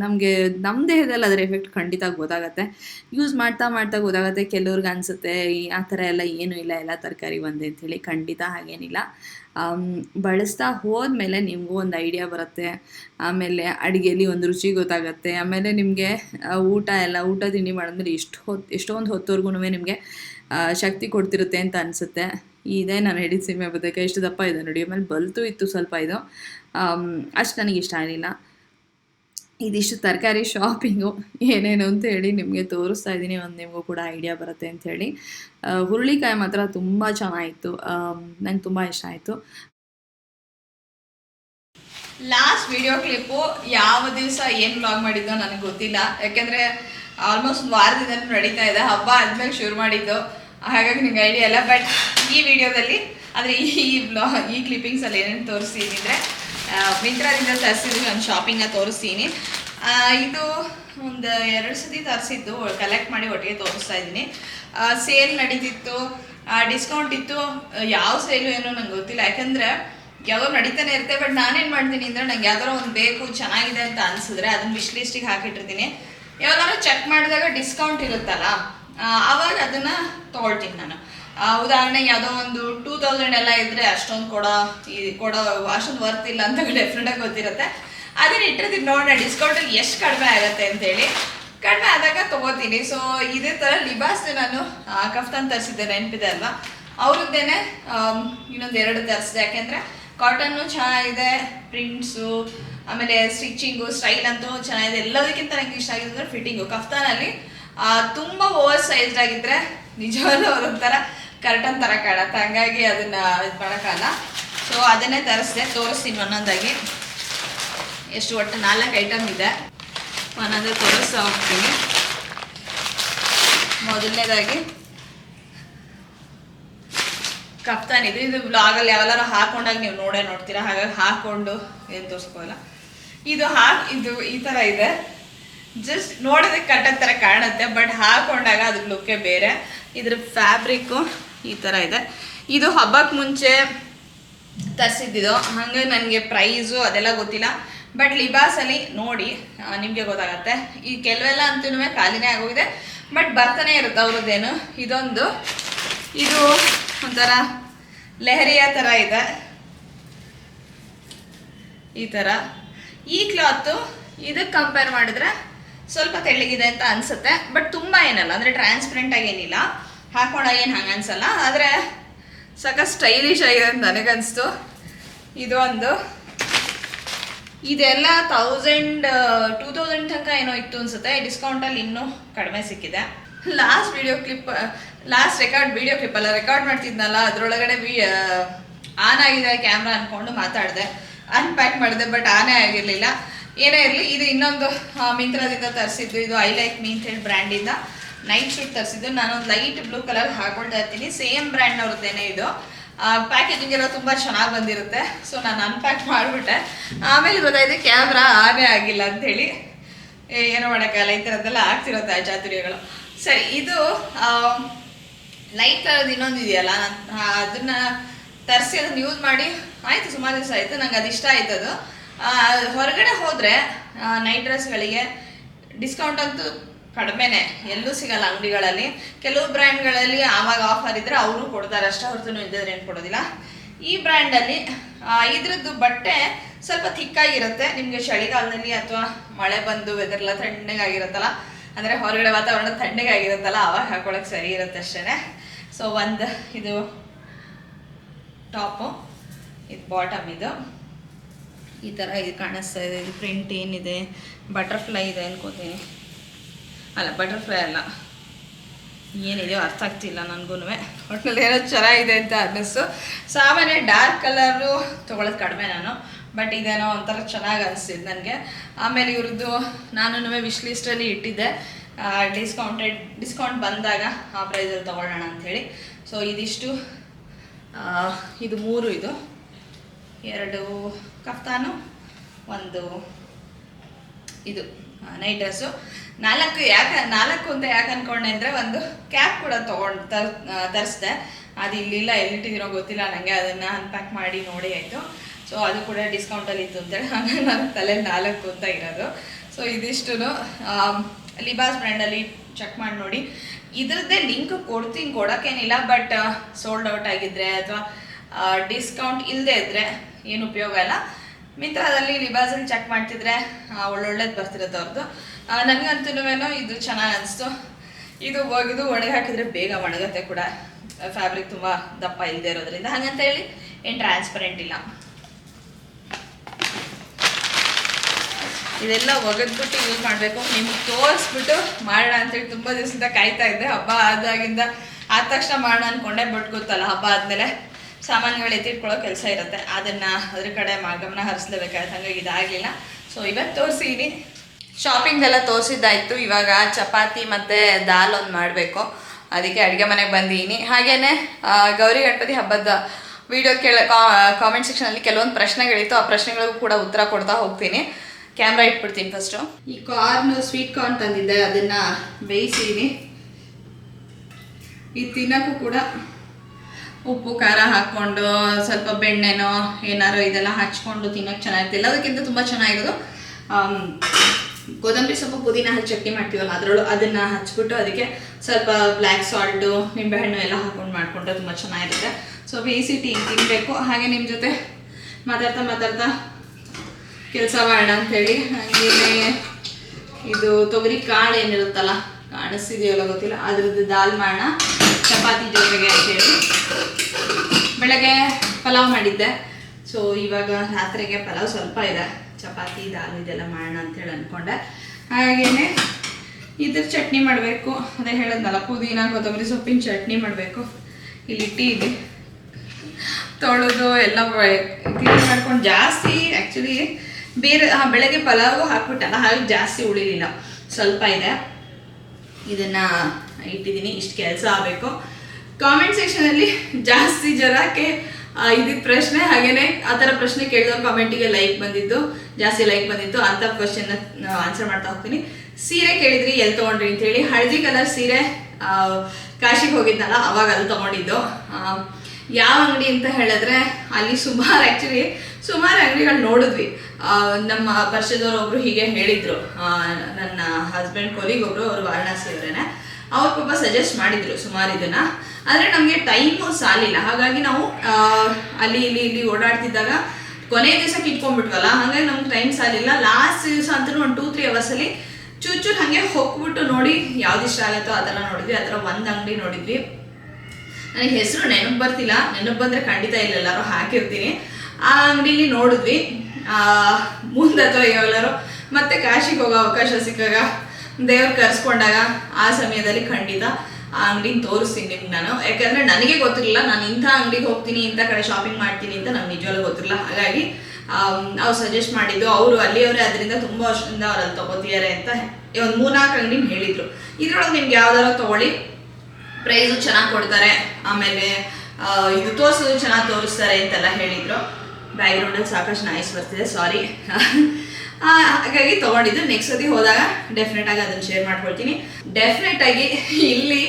ನಮಗೆ ನಮ್ಮ ದೇಹದಲ್ಲಿ ಅದರ ಎಫೆಕ್ಟ್ ಖಂಡಿತ ಗೊತ್ತಾಗತ್ತೆ. ಯೂಸ್ ಮಾಡ್ತಾ ಮಾಡ್ತಾ ಗೊತ್ತಾಗತ್ತೆ. ಕೆಲವ್ರಿಗೆ ಅನಿಸುತ್ತೆ ಆ ಥರ ಎಲ್ಲ ಏನೂ ಇಲ್ಲ, ಎಲ್ಲ ತರಕಾರಿ ಒಂದೇ ಅಂಥೇಳಿ ಖಂಡಿತ ಹಾಗೇನಿಲ್ಲ. ಬಳಸ್ತಾ ಹೋದ್ಮೇಲೆ ನಿಮಗೂ ಒಂದು ಐಡಿಯಾ ಬರುತ್ತೆ. ಆಮೇಲೆ ಅಡುಗೆಯಲ್ಲಿ ಒಂದು ರುಚಿ ಗೊತ್ತಾಗುತ್ತೆ. ಆಮೇಲೆ ನಿಮಗೆ ಊಟ ಎಲ್ಲ, ಊಟ ತಿಂಡಿ ಮಾಡಿದ್ಮೇಲೆ ಎಷ್ಟು ಹೊತ್ತು ಎಷ್ಟೊಂದು ಹೊತ್ತವರೆಗೂ ನಿಮಗೆ ಶಕ್ತಿ ಕೊಡ್ತಿರುತ್ತೆ ಅಂತ ಅನಿಸುತ್ತೆ. ಇದೇ ನಾನು ಹೇಳಿದ ಸೀಮೆ ಬದಕ್ಕೆ ಎಷ್ಟು ದಪ್ಪ ಇದೆ ನೋಡಿ. ಆಮೇಲೆ ಬಲ್ತು ಇತ್ತು ಸ್ವಲ್ಪ ಇದು. ಅಷ್ಟು ನನಗೆ ಇಷ್ಟ ಆಗಲಿಲ್ಲ. ಇದಿಷ್ಟು ತರಕಾರಿ ಶಾಪಿಂಗು ಏನೇನು ಅಂತ ಹೇಳಿ ನಿಮಗೆ ತೋರಿಸ್ತಾ ಇದ್ದೀನಿ, ಒಂದು ನಿಮಗೂ ಕೂಡ ಐಡಿಯಾ ಬರುತ್ತೆ ಅಂತ ಹೇಳಿ ಹುರುಳಿಕಾಯಿ ಮಾತ್ರ ತುಂಬ ಚೆನ್ನಾಗಿತ್ತು. ನಂಗೆ ತುಂಬ ಇಷ್ಟ ಆಯಿತು. ಲಾಸ್ಟ್ ವಿಡಿಯೋ ಕ್ಲಿಪ್ಪು ಯಾವ ದಿವಸ ಏನು ಬ್ಲಾಗ್ ಮಾಡಿದ್ದೋ ನನಗೆ ಗೊತ್ತಿಲ್ಲ. ಯಾಕೆಂದರೆ ಆಲ್ಮೋಸ್ಟ್ ವಾರದಿಂದ ನಡೀತಾ ಇದೆ. ಹಬ್ಬ ಆದ್ಮೇಲೆ ಶುರು ಮಾಡಿದ್ದು. ಹಾಗಾಗಿ ನಿಮ್ಗೆ ಐಡಿಯಾ ಇಲ್ಲ ಬಟ್ ಈ ವಿಡಿಯೋದಲ್ಲಿ ಅಂದರೆ ಈ ಬ್ಲಾ ಈ ಕ್ಲಿಪ್ಪಿಂಗ್ಸಲ್ಲಿ ಏನೇನು ತೋರಿಸ್ತೀನಿ ಅಂದರೆ ಮಿಂತ್ರಾದಿಂದ ತರಿಸಿದ್ವಿ ಒಂದು ಶಾಪಿಂಗ ತೋರಿಸ್ತೀನಿ. ಇದು ಒಂದು ಎರಡು ಸತಿ ತರಿಸಿದ್ದು ಕಲೆಕ್ಟ್ ಮಾಡಿ ಒಟ್ಟಿಗೆ ತೋರಿಸ್ತಾ ಇದ್ದೀನಿ. ಸೇಲ್ ನಡೀತಿತ್ತು. ಡಿಸ್ಕೌಂಟ್ ಇತ್ತು. ಯಾವ ಸೇಲು ಏನೋ ನಂಗೆ ಗೊತ್ತಿಲ್ಲ. ಯಾಕಂದರೆ ಯಾವಾಗ ನಡೀತಾನೆ ಇರುತ್ತೆ ಬಟ್ ನಾನೇನು ಮಾಡ್ತೀನಿ ಅಂದರೆ ನಂಗೆ ಯಾವ್ದಾರ ಒಂದು ಬೇಕು, ಚೆನ್ನಾಗಿದೆ ಅಂತ ಅನ್ಸಿದ್ರೆ ಅದನ್ನ ವಿಶ್ ಲಿಸ್ಟಿಗೆ ಹಾಕಿಟ್ಟಿರ್ತೀನಿ. ಯಾವಾಗಾದ್ರೂ ಚೆಕ್ ಮಾಡಿದಾಗ ಡಿಸ್ಕೌಂಟ್ ಇರುತ್ತಲ್ಲ ಆವಾಗ ಅದನ್ನ ತೊಗೊಳ್ತೀನಿ ನಾನು. ಉದಾಹರಣೆಗೆ ಯಾವುದೋ ಒಂದು ಟೂ ತೌಸಂಡ್ ಎಲ್ಲ ಇದ್ರೆ ಅಷ್ಟೊಂದು ಕೊಡೋ ಈ ಕೊಡೋ ಅಷ್ಟೊಂದು ವರ್ತ್ ಇಲ್ಲ ಅಂತ ಡೆಫಿನೆಟಾಗಿ ಗೊತ್ತಿರುತ್ತೆ. ಅದನ್ನ ಇಟ್ಟಿರ್ತೀನಿ ನೋಡೋಣ ಡಿಸ್ಕೌಂಟ್ ಎಷ್ಟು ಕಡಿಮೆ ಆಗುತ್ತೆ ಅಂತೇಳಿ. ಕಡಿಮೆ ಆದಾಗ ತಗೋತೀನಿ. ಸೊ ಇದೇ ಥರ ಲಿಬಾಸ್ ನಾನು ಕಫ್ತಾನ್ ತರಿಸಿದ್ದೆ, ನೆನಪಿದೆ ಅಲ್ವಾ? ಅವ್ರದ್ದೇನೆ ಇನ್ನೊಂದು ಎರಡು ತರಿಸಿದೆ. ಯಾಕೆಂದರೆ ಕಾಟನ್ನು ಚೆನ್ನಾಗಿದೆ ಪ್ರಿಂಟ್ಸು ಆಮೇಲೆ ಸ್ಟಿಚಿಂಗು ಸ್ಟೈಲ್ ಅಂತೂ ಚೆನ್ನಾಗಿದೆ. ಎಲ್ಲದಕ್ಕಿಂತ ನನಗೆ ಇಷ್ಟ ಆಗಿದೆ ಅಂದರೆ ಫಿಟ್ಟಿಂಗು ಕಫ್ತಾನಲ್ಲಿ ತುಂಬ ಓವರ್ ಸೈಜ್ಡ್ ಆಗಿದ್ರೆ ನಿಜವಾಗ್ಲೂ ಅದೊಂಥರ ಕರ್ಟನ್ ಥರ ಕಾಣತ್ತೆ. ಹಂಗಾಗಿ ಅದನ್ನ ಇದು ಮಾಡೋಕ್ಕಲ್ಲ ಸೊ ಅದನ್ನೇ ತರಿಸಿದೆ. ತೋರಿಸ್ತೀನಿ ಒಂದೊಂದಾಗಿ. ಎಷ್ಟು ಒಟ್ಟು ನಾಲ್ಕು ಐಟಮ್ ಇದೆ. ಒಂದೊಂದೇ ತೋರಿಸ್ತಾ ಹೋಗ್ತೀನಿ. ಮೊದಲನೇದಾಗಿ, ಕಪ್ತಾನ್ ಇದು. ಇದು ಬ್ಲಾಗಲ್ಲಿ ಯಾವೆಲ್ಲಾರು ಹಾಕೊಂಡಾಗ ನೀವು ನೋಡೇ ನೋಡ್ತೀರಾ. ಹಾಗಾಗಿ ಹಾಕೊಂಡು ಏನು ತೋರಿಸ್ಕೋಲ್ಲ ಇದು ಹಾಕಿ, ಇದು ಈ ಥರ ಇದೆ. ಜಸ್ಟ್ ನೋಡೋದಕ್ಕೆ ಕಟ್ಟದ ಥರ ಕಾಣುತ್ತೆ. ಬಟ್ ಹಾಕೊಂಡಾಗ ಅದ್ರ ಲುಕ್ಕೇ ಬೇರೆ. ಇದ್ರ ಫ್ಯಾಬ್ರಿಕ್ಕು ಈ ಥರ ಇದೆ. ಇದು ಹಬ್ಬಕ್ಕೆ ಮುಂಚೆ ತರಿಸಿದ್ದಿದ್ದು ಹಾಗೆ ನನಗೆ ಪ್ರೈಸು ಅದೆಲ್ಲ ಗೊತ್ತಿಲ್ಲ. ಬಟ್ ಲಿಬಾಸಲ್ಲಿ ನೋಡಿ ನಿಮಗೆ ಗೊತ್ತಾಗತ್ತೆ. ಈ ಕೆಲವೆಲ್ಲ ಅಂತೂ ಖಾಲಿನೇ ಆಗೋಗಿದೆ. ಬಟ್ ಬರ್ತಾನೆ ಇರುತ್ತೆ ಅವ್ರದ್ದೇನು. ಇದೊಂದು, ಇದು ಒಂಥರ ಲೆಹರಿಯ ಥರ ಇದೆ. ಈ ಥರ ಈ ಕ್ಲಾತು ಇದಕ್ಕೆ ಕಂಪೇರ್ ಮಾಡಿದ್ರೆ ಸ್ವಲ್ಪ ತೆಳ್ಳಗಿದೆ ಅಂತ ಅನಿಸುತ್ತೆ. ಬಟ್ ತುಂಬ ಏನಲ್ಲ, ಅಂದರೆ ಟ್ರಾನ್ಸ್ಪರೆಂಟಾಗಿ ಏನಿಲ್ಲ. ಹಾಕೊಂಡಾಗ ಏನು ಹಂಗೆ ಅನ್ಸಲ್ಲ. ಆದರೆ ಸಖತ್ ಸ್ಟೈಲಿಶ್ ಆಗಿದೆ ಅಂತ ನನಗನ್ನಿಸ್ತು ಇದು ಒಂದು ಇದೆಲ್ಲ ತೌಸಂಡ್ ಟೂ ತೌಸಂಡ್ ತನಕ ಏನೋ ಇತ್ತು ಅನ್ಸುತ್ತೆ. ಡಿಸ್ಕೌಂಟಲ್ಲಿ ಇನ್ನೂ ಕಡಿಮೆ ಸಿಕ್ಕಿದೆ. Last video clip last record video clip ಅಲ್ಲ ರೆಕಾರ್ಡ್ ಮಾಡ್ತಿದ್ನಲ್ಲ, ಅದರೊಳಗಡೆ ವಿ ಆನ್ ಆಗಿದೆ ಕ್ಯಾಮ್ರಾ ಅನ್ಕೊಂಡು ಮಾತಾಡಿದೆ. ಅನ್ಪ್ಯಾಕ್ ಮಾಡಿದೆ ಬಟ್ ಆನೇ ಆಗಿರಲಿಲ್ಲ. ಏನೇ ಇರಲಿ, ಇದು ಇನ್ನೊಂದು ಮಿಂತ್ರದಿಂದ ತರಿಸಿದ್ದು. ಇದು ಐ ಲೈಕ್ ಮೀ ಅಂತ ಹೇಳಿ ಬ್ರ್ಯಾಂಡಿಂದ ನೈಟ್ ಶೂಟ್ ತರಿಸಿದ್ದು ನಾನು ಲೈಟ್ ಬ್ಲೂ ಕಲರ್ ಹಾಕೊಳ್ತಾ ಇರ್ತೀನಿ. ಸೇಮ್ ಬ್ರ್ಯಾಂಡ್ ಅವ್ರದ್ದೇನೆ ಇದು. ಪ್ಯಾಕೇಜಿಂಗ್ ಎಲ್ಲ ತುಂಬ ಚೆನ್ನಾಗಿ ಬಂದಿರುತ್ತೆ. ಸೊ ನಾನು ಅನ್ಪ್ಯಾಕ್ ಮಾಡಿಬಿಟ್ಟೆ. ಆಮೇಲೆ ಗೊತ್ತಾಯಿತು ಕ್ಯಾಮ್ರಾ ಆನೇ ಆಗಿಲ್ಲ ಅಂಥೇಳಿ. ಏನೋ ಮಾಡೋಕ್ಕಲ್ಲ ಈ ಥರದ್ದೆಲ್ಲ ಆಗ್ತಿರುತ್ತೆ ಆ ಚಾತುರ್ಯಗಳು. ಸರಿ, ಇದು ಲೈಟ್ ಕಲರ್ದು ಇನ್ನೊಂದು ಇದೆಯಲ್ಲ? ನಾನು ಅದನ್ನ ತರಿಸಿ ಅದನ್ನ ಯೂಸ್ ಮಾಡಿ. ಆಯಿತು, ಸುಮಾರು ದಿವಸ ಆಯಿತು. ನಂಗೆ ಅದು ಇಷ್ಟ ಆಯ್ತು ಅದು. ಹೊರಗಡೆ ಹೋದರೆ ನೈಟ್ ಡ್ರೆಸ್ಗಳಿಗೆ ಡಿಸ್ಕೌಂಟ್ ಅಂತೂ ಕಡಿಮೆನೆ, ಎಲ್ಲೂ ಸಿಗಲ್ಲ ಅಂಗಡಿಗಳಲ್ಲಿ. ಕೆಲವು ಬ್ರ್ಯಾಂಡ್ಗಳಲ್ಲಿ ಆವಾಗ ಆಫರ್ ಇದ್ರೆ ಅವರು ಕೊಡ್ತಾರೆ, ಅಷ್ಟೇ ಹೊರತು ಇದ್ದಿದ್ರೆ ಏನು ಕೊಡೋದಿಲ್ಲ. ಈ ಬ್ರ್ಯಾಂಡಲ್ಲಿ ಇದ್ರದ್ದು ಬಟ್ಟೆ ಸ್ವಲ್ಪ ಥಿಕ್ಕಾಗಿರುತ್ತೆ. ನಿಮಗೆ ಚಳಿಗಾಲದಲ್ಲಿ ಅಥವಾ ಮಳೆ ಬಂದು ವೆದರ್ಲ ತಣ್ಣಗಾಗಿರುತ್ತಲ್ಲ, ಅಂದರೆ ಹೊರಗಡೆ ವಾತಾವರಣ ತಣ್ಣಗಾಗಿರುತ್ತಲ್ಲ ಅವಾಗ ಹಾಕೊಳಕ್ಕೆ ಸರಿ ಇರುತ್ತೆ ಅಷ್ಟೇ ಸೊ ಒಂದು ಇದು ಟಾಪು, ಇದು ಬಾಟಮ್ ಇದು. ಈ ಥರ ಇದು ಕಾಣಿಸ್ತಾ ಇದೆ, ಇದು ಪ್ರಿಂಟ್ ಏನಿದೆ, ಬಟರ್ಫ್ಲೈ ಇದೆ ಅನ್ಕೋತೀನಿ. ಅಲ್ಲ ಬಟರ್ಫ್ಲೈ ಅಲ್ಲ. ಏನಿದೆಯೋ ಅರ್ಥ ಆಗ್ತಿಲ್ಲ ನನಗೂ ಒಟ್ಟಿನಲ್ಲಿ ಏನೋ ಚೆನ್ನಾಗಿದೆ ಅಂತ ಅನ್ನಿಸ್ತು. ಸಾಮಾನ್ಯ ಡಾರ್ಕ್ ಕಲರು ತೊಗೊಳೋದು ಕಡಿಮೆ ನಾನು ಬಟ್ ಇದೇನೋ ಒಂಥರ ಚೆನ್ನಾಗಿ ಅನಿಸ್ತಿದ್ದು ನನಗೆ. ಆಮೇಲೆ ಇವ್ರದ್ದು ನಾನು ವಿಶ್ ಲಿಸ್ಟಲ್ಲಿ ಇಟ್ಟಿದ್ದೆ. ಡಿಸ್ಕೌಂಟೆಡ್ ಡಿಸ್ಕೌಂಟ್ ಬಂದಾಗ ಆ ಪ್ರೈಸಲ್ಲಿ ತೊಗೊಳ್ಳೋಣ ಅಂಥೇಳಿ. ಸೊ ಇದಿಷ್ಟು. ಇದು ಮೂರು ಇದು. ಎರಡು ಕಫ್ತಾನು, ಒಂದು ಇದು ನೈಟ್ ಡ್ರೆಸ್ಸು ನಾಲ್ಕು ಯಾಕೆ, ನಾಲ್ಕು ಅಂತ ಯಾಕೆ ಅನ್ಕೊಂಡೆ ಅಂದರೆ ಒಂದು ಕ್ಯಾಪ್ ಕೂಡ ತೊಗೊಂಡು, ತರ್ ತರಿಸ್ದೆ. ಅದು ಇಲ್ಲಿಲ್ಲ ಎಲ್ಲಿಟ್ಟಿದ್ದೀರೋ ಗೊತ್ತಿಲ್ಲ ನನಗೆ ಅದನ್ನು ಅನ್ಪ್ಯಾಕ್ ಮಾಡಿ ನೋಡಿ ಆಯಿತು. ಸೊ ಅದು ಕೂಡ ಡಿಸ್ಕೌಂಟಲ್ಲಿ ಇತ್ತು ಅಂತೇಳಿ ಹಾಗಾಗಿ ನನ್ನ ತಲೆಯಲ್ಲಿ ನಾಲ್ಕು ಅಂತ ಇರೋದು. ಸೊ ಇದಿಷ್ಟು ಲಿಬಾಸ್ ಬ್ರ್ಯಾಂಡಲ್ಲಿ ಚೆಕ್ ಮಾಡಿ ನೋಡಿ. ಇದ್ರದ್ದೇ ಲಿಂಕ್ ಕೊಡ್ತೀನಿ, ಕೊಡೋಕ್ಕೇನಿಲ್ಲ ಬಟ್ ಸೋಲ್ಡ್ ಔಟ್ ಆಗಿದ್ರೆ ಅಥವಾ ಡಿಸ್ಕೌಂಟ್ ಇಲ್ಲದೆ ಇದ್ದರೆ ಏನು ಉಪಯೋಗ ಇಲ್ಲ. ಮಿಂತ್ರಾದಲ್ಲಿ ಲಿಬಾಸಲ್ಲಿ ಚೆಕ್ ಮಾಡ್ತಿದ್ರೆ ಒಳ್ಳೊಳ್ಳೆದು ಬರ್ತಿರುತ್ತೆ ಅವ್ರದ್ದು ನನಗಂತೂ ಇದು ಚೆನ್ನಾಗಿ ಅನಿಸ್ತು. ಇದು ಒಗೆದು ಒಣಗಿ ಹಾಕಿದ್ರೆ ಬೇಗ ಒಣಗತ್ತೆ ಕೂಡ. ಫ್ಯಾಬ್ರಿಕ್ ತುಂಬ ದಪ್ಪ ಇಲ್ಲದೆ ಇರೋದ್ರಿಂದ. ಹಾಗಂತ ಹೇಳಿ ಏನು ಟ್ರಾನ್ಸ್ಪರೆಂಟ್ ಇಲ್ಲ. ಇದೆಲ್ಲ ಒಗೆದ್ಬಿಟ್ಟು ಯೂಸ್ ಮಾಡಬೇಕು. ನಿಮ್ಗೆ ತೋರಿಸ್ಬಿಟ್ಟು ಮಾಡೋಣ ಅಂತೇಳಿ ತುಂಬ ದಿವಸದಿಂದ ಕಾಯ್ತಾ ಇದ್ದೆ. ಹಬ್ಬ ಆದಾಗಿಂದ ಆದ ತಕ್ಷಣ ಮಾಡೋಣ ಅಂದ್ಕೊಂಡೆ ಬಟ್ ಗೊತ್ತಲ್ಲ, ಹಬ್ಬ ಆದಮೇಲೆ ಸಾಮಾನುಗಳು ಎತ್ತಿಟ್ಕೊಳ್ಳೋ ಕೆಲಸ ಇರುತ್ತೆ. ಅದನ್ನು ಅದ್ರ ಕಡೆ ಗಮನ ಹರಿಸ್ಲೇಬೇಕಾಯ್ತು ಹಾಗಾಗಿ ಇದಾಗಲಿಲ್ಲ. ಸೊ ಇವತ್ತು ತೋರಿಸಿನಿ ಶಾಪಿಂಗ್ ಎಲ್ಲ ತೋರಿಸಿದ್ದಾಯ್ತು. ಇವಾಗ ಚಪಾತಿ ಮತ್ತು ದಾಲ್ ಒಂದು ಮಾಡಬೇಕು. ಅದಕ್ಕೆ ಅಡುಗೆ ಮನೆಗೆ ಬಂದೀನಿ. ಹಾಗೇನೆ ಗೌರಿ ಗಣಪತಿ ಹಬ್ಬದ ವಿಡಿಯೋ ಕೇಳ ಕಾಮೆಂಟ್ ಸೆಕ್ಷನಲ್ಲಿ ಕೆಲವೊಂದು ಪ್ರಶ್ನೆಗಳಿತ್ತು. ಆ ಪ್ರಶ್ನೆಗಳಿಗೂ ಕೂಡ ಉತ್ತರ ಕೊಡ್ತಾ ಹೋಗ್ತೀನಿ. ಕ್ಯಾಮ್ರಾ ಇಟ್ಬಿಡ್ತೀನಿ ಫಸ್ಟು ಈ ಕಾರ್ನ್ ಸ್ವೀಟ್ ಕಾರ್ನ್ ತಂದಿದ್ದೆ. ಅದನ್ನು ಬೇಯಿಸೀನಿ ಇದು ತಿನ್ನೋಕ್ಕೂ ಕೂಡ ಉಪ್ಪು, ಖಾರ ಹಾಕ್ಕೊಂಡು, ಸ್ವಲ್ಪ ಬೆಣ್ಣೆನೋ ಏನಾರೋ ಇದೆಲ್ಲ ಹಚ್ಕೊಂಡು ತಿನ್ನೋಕೆ ಚೆನ್ನಾಗಿರುತ್ತೆ ಎಲ್ಲದಕ್ಕಿಂತ ತುಂಬ ಚೆನ್ನಾಗಿರೋದು ಸ್ವಲ್ಪ ಸೊಪ್ಪು ಪುದೀನ ಹಚ್ಚಿ ಚಟ್ನಿ ಮಾಡ್ತೀವಲ್ಲ ಅದರೊಳು ಅದನ್ನ ಹಚ್ಬಿಟ್ಟು ಅದಕ್ಕೆ ಸ್ವಲ್ಪ ಬ್ಲ್ಯಾಕ್ ಸಾಲ್ಟು ನಿಂಬೆಹಣ್ಣು ಎಲ್ಲ ಹಾಕೊಂಡು ಮಾಡ್ಕೊಂಡ್ರೆ ತುಂಬ ಚೆನ್ನಾಗಿರುತ್ತೆ. ಸೊ ಬೇಯಿಸಿ ಟೀ ತಿನ್ನಬೇಕು ಹಾಗೆ ನಿಮ್ಮ ಜೊತೆ ಮಾತಾಡ್ತಾ ಮಾತಾಡ್ತಾ ಕೆಲಸ ಮಾಡೋಣ ಅಂಥೇಳಿ ಹಾಗೆಯೇ ಇದು ತೊಗರಿ ಕಾಳು ಏನಿರುತ್ತಲ್ಲ, ಕಾಣಿಸ್ತಿದೆಯಲ್ಲ ಗೊತ್ತಿಲ್ಲ. ಅದ್ರದ್ದು ದಾಲ್ ಮಾಡೋಣ, ಚಪಾತಿ ಜೊತೆಗೆ ಅಂತೇಳಿ. ಬೆಳಗ್ಗೆ ಪಲಾವ್ ಮಾಡಿದ್ದೆ. ಸೊ ಇವಾಗ ರಾತ್ರಿಗೆ ಪಲಾವ್ ಸ್ವಲ್ಪ ಇದೆ. ಚಪಾತಿ, ದಾಲ್ ಇದೆಲ್ಲ ಮಾಡೋಣ ಅಂತೇಳಿ ಅಂದ್ಕೊಂಡೆ ಹಾಗೇನೆ ಇದ್ರ ಚಟ್ನಿ ಮಾಡಬೇಕು. ಅದೇ ಹೇಳಿದ್ನಲ್ಲ ದಿನ ಕೊತ್ತಂಬರಿ ಸೊಪ್ಪಿನ ಚಟ್ನಿ ಮಾಡಬೇಕು. ಇಲ್ಲಿ ಟೀ ಇದೆ. ತೊಳೆದು ಎಲ್ಲ ಕ್ಲೀನ್ ಮಾಡ್ಕೊಂಡು ಜಾಸ್ತಿ ಆ್ಯಕ್ಚುಲಿ ಬೇರೆ, ಹಾಂ, ಬೆಳಗ್ಗೆ ಪಲಾವು ಹಾಕ್ಬಿಟ್ಟಲ್ಲ ಹಾಗೆ ಜಾಸ್ತಿ ಉಳಿಲಿಲ್ಲ. ಸ್ವಲ್ಪ ಇದೆ. ಇದನ್ನ ಇಟ್ಟಿದ್ದೀನಿ. ಇಷ್ಟು ಕೆಲಸ ಆಗಬೇಕು. ಕಾಮೆಂಟ್ ಸೆಕ್ಷನಲ್ಲಿ ಜಾಸ್ತಿ ಜನಕ್ಕೆ ಇದಿದ್ ಪ್ರಶ್ನೆ ಹಾಗೇನೆ ಆ ಥರ ಪ್ರಶ್ನೆ ಕೇಳಿದವ್ರ ಕಾಮೆಂಟಿಗೆ ಲೈಕ್ ಬಂದಿದ್ದು, ಜಾಸ್ತಿ ಲೈಕ್ ಬಂದಿತ್ತು ಅಂತ ಕ್ವಶನ್ ಆನ್ಸರ್ ಮಾಡ್ತಾ ಹೋಗ್ತೀನಿ. ಸೀರೆ ಕೇಳಿದ್ರಿ, ಎಲ್ಲಿ ಅಂತ ಹೇಳಿ ಹಳದಿ ಕಲರ್ ಸೀರೆ ಕಾಶಿಗೆ ಹೋಗಿದ್ನಲ್ಲ, ಅವಾಗ ಅಲ್ಲಿ ತಗೊಂಡಿದ್ದು. ಯಾವ ಅಂಗಡಿ ಅಂತ ಹೇಳಿದ್ರೆ, ಅಲ್ಲಿ ಸುಮಾರು ಆ್ಯಕ್ಚುಲಿ ಸುಮಾರು ಅಂಗಡಿಗಳು ನೋಡಿದ್ವಿ. ನಮ್ಮ ಪರಿಚಯದವ್ರು ಒಬ್ರು ಹೀಗೆ ಹೇಳಿದ್ರು. ನನ್ನ ಹಸ್ಬೆಂಡ್ ಕೊಲಿಗೊಬ್ರು ಅವರು ವಾರಣಾಸಿ ಅವರೇನೆ. ಅವ್ರು ಪಾಪ ಸಜೆಸ್ಟ್ ಮಾಡಿದ್ರು ಸುಮಾರು ಇದನ್ನ. ಆದರೆ ನಮಗೆ ಟೈಮು ಸಾಲಿಲ್ಲ. ಹಾಗಾಗಿ ನಾವು ಅಲ್ಲಿ, ಇಲ್ಲಿ ಇಲ್ಲಿ ಓಡಾಡ್ತಿದ್ದಾಗ ಕೊನೆ ದಿವಸಕ್ಕೆ ಇಟ್ಕೊಂಡ್ಬಿಟ್ವಲ್ಲ, ಹಾಗಾಗಿ ನಮ್ಗೆ ಟೈಮ್ ಸಾಲಿಲ್ಲ. ಲಾಸ್ಟ್ ದಿವಸ ಅಂತೂ ಒಂದು ಟೂ ತ್ರೀ ಅವರ್ಸಲ್ಲಿ ಚೂಚೂರು ಹಾಗೆ ಹೊಕ್ಬಿಟ್ಟು ನೋಡಿ ಯಾವ್ದು ಇಷ್ಟ ಆಗತ್ತೋ ಅದೆಲ್ಲ ನೋಡಿದ್ವಿ. ಆ ಥರ ಒಂದು ಅಂಗಡಿ ನೋಡಿದ್ವಿ. ನನಗೆ ಹೆಸರು ನೆನಪು ಬರ್ತಿಲ್ಲ. ನೆನಪು ಬಂದರೆ ಖಂಡಿತ ಇಲ್ಲ ಎಲ್ಲರೂ ಹಾಕಿರ್ತೀನಿ. ಆ ಅಂಗಡಿಲಿ ನೋಡಿದ್ವಿ. ಮುಂದೆ ಅಥವಾ ಎಲ್ಲರೂ ಮತ್ತೆ ಕಾಶಿಗೆ ಹೋಗೋ ಅವಕಾಶ ಸಿಕ್ಕಾಗ ದೇವ್ರು ಕರ್ಸ್ಕೊಂಡಾಗ ಆ ಸಮಯದಲ್ಲಿ ಖಂಡಿತ ಆ ಅಂಗಡಿನ ತೋರಿಸ್ತೀನಿ ನಿಮ್ಗೆ ನಾನು. ಯಾಕಂದ್ರೆ ನನಗೆ ಗೊತ್ತಿರಲಿಲ್ಲ, ನಾನು ಇಂಥ ಅಂಗಡಿಗೆ ಹೋಗ್ತೀನಿ, ಇಂಥ ಕಡೆ ಶಾಪಿಂಗ್ ಮಾಡ್ತೀನಿ ಅಂತ ನಮ್ಗೆ ನಿಜವಾಗ್ಲೂ ಗೊತ್ತಿರಲಿಲ್ಲ. ಹಾಗಾಗಿ ಅವ್ರು ಸಜೆಸ್ಟ್ ಮಾಡಿದ್ದು, ಅವರು ಅಲ್ಲಿಯವರೇ ಅದರಿಂದ ತುಂಬ ವರ್ಷದಿಂದ ಅವ್ರು ಅಲ್ಲಿ ತಗೋತಿದ್ದಾರೆ ಅಂತ ಒಂದು ಮೂರ್ನಾಲ್ಕು ಅಂಗಡಿನ ಹೇಳಿದ್ರು. ಇದ್ರೊಳಗೆ ನಿಮ್ಗೆ ಯಾವ್ದಾರು ತಗೊಳ್ಳಿ. ಪ್ರೈಸು ಚೆನ್ನಾಗಿ ಕೊಡ್ತಾರೆ, ಆಮೇಲೆ ಇದು ತೋರಿಸೋದು ಚೆನ್ನಾಗಿ ತೋರಿಸ್ತಾರೆ ಅಂತೆಲ್ಲ ಹೇಳಿದ್ರು. ಬ್ಯಾಕ್ಗ್ರೌಂಡಲ್ಲಿ ಸಾಕಷ್ಟು ನಾಯ್ಸ್ ಬರ್ತಿದೆ ಸಾರಿ ಹಾಗಾಗಿ ತಗೊಂಡಿದ್ದು ನೆಕ್ಸ್ಟ್ ಸತಿ ಹೋದಾಗ ಡೆಫಿನೆಟ್ ಆಗಿ ಅದನ್ನ ಶೇರ್ ಮಾಡ್ಕೊಳ್ತೀನಿ. ಡೆಫಿನೆಟ್ ಆಗಿ ಇಲ್ಲಿ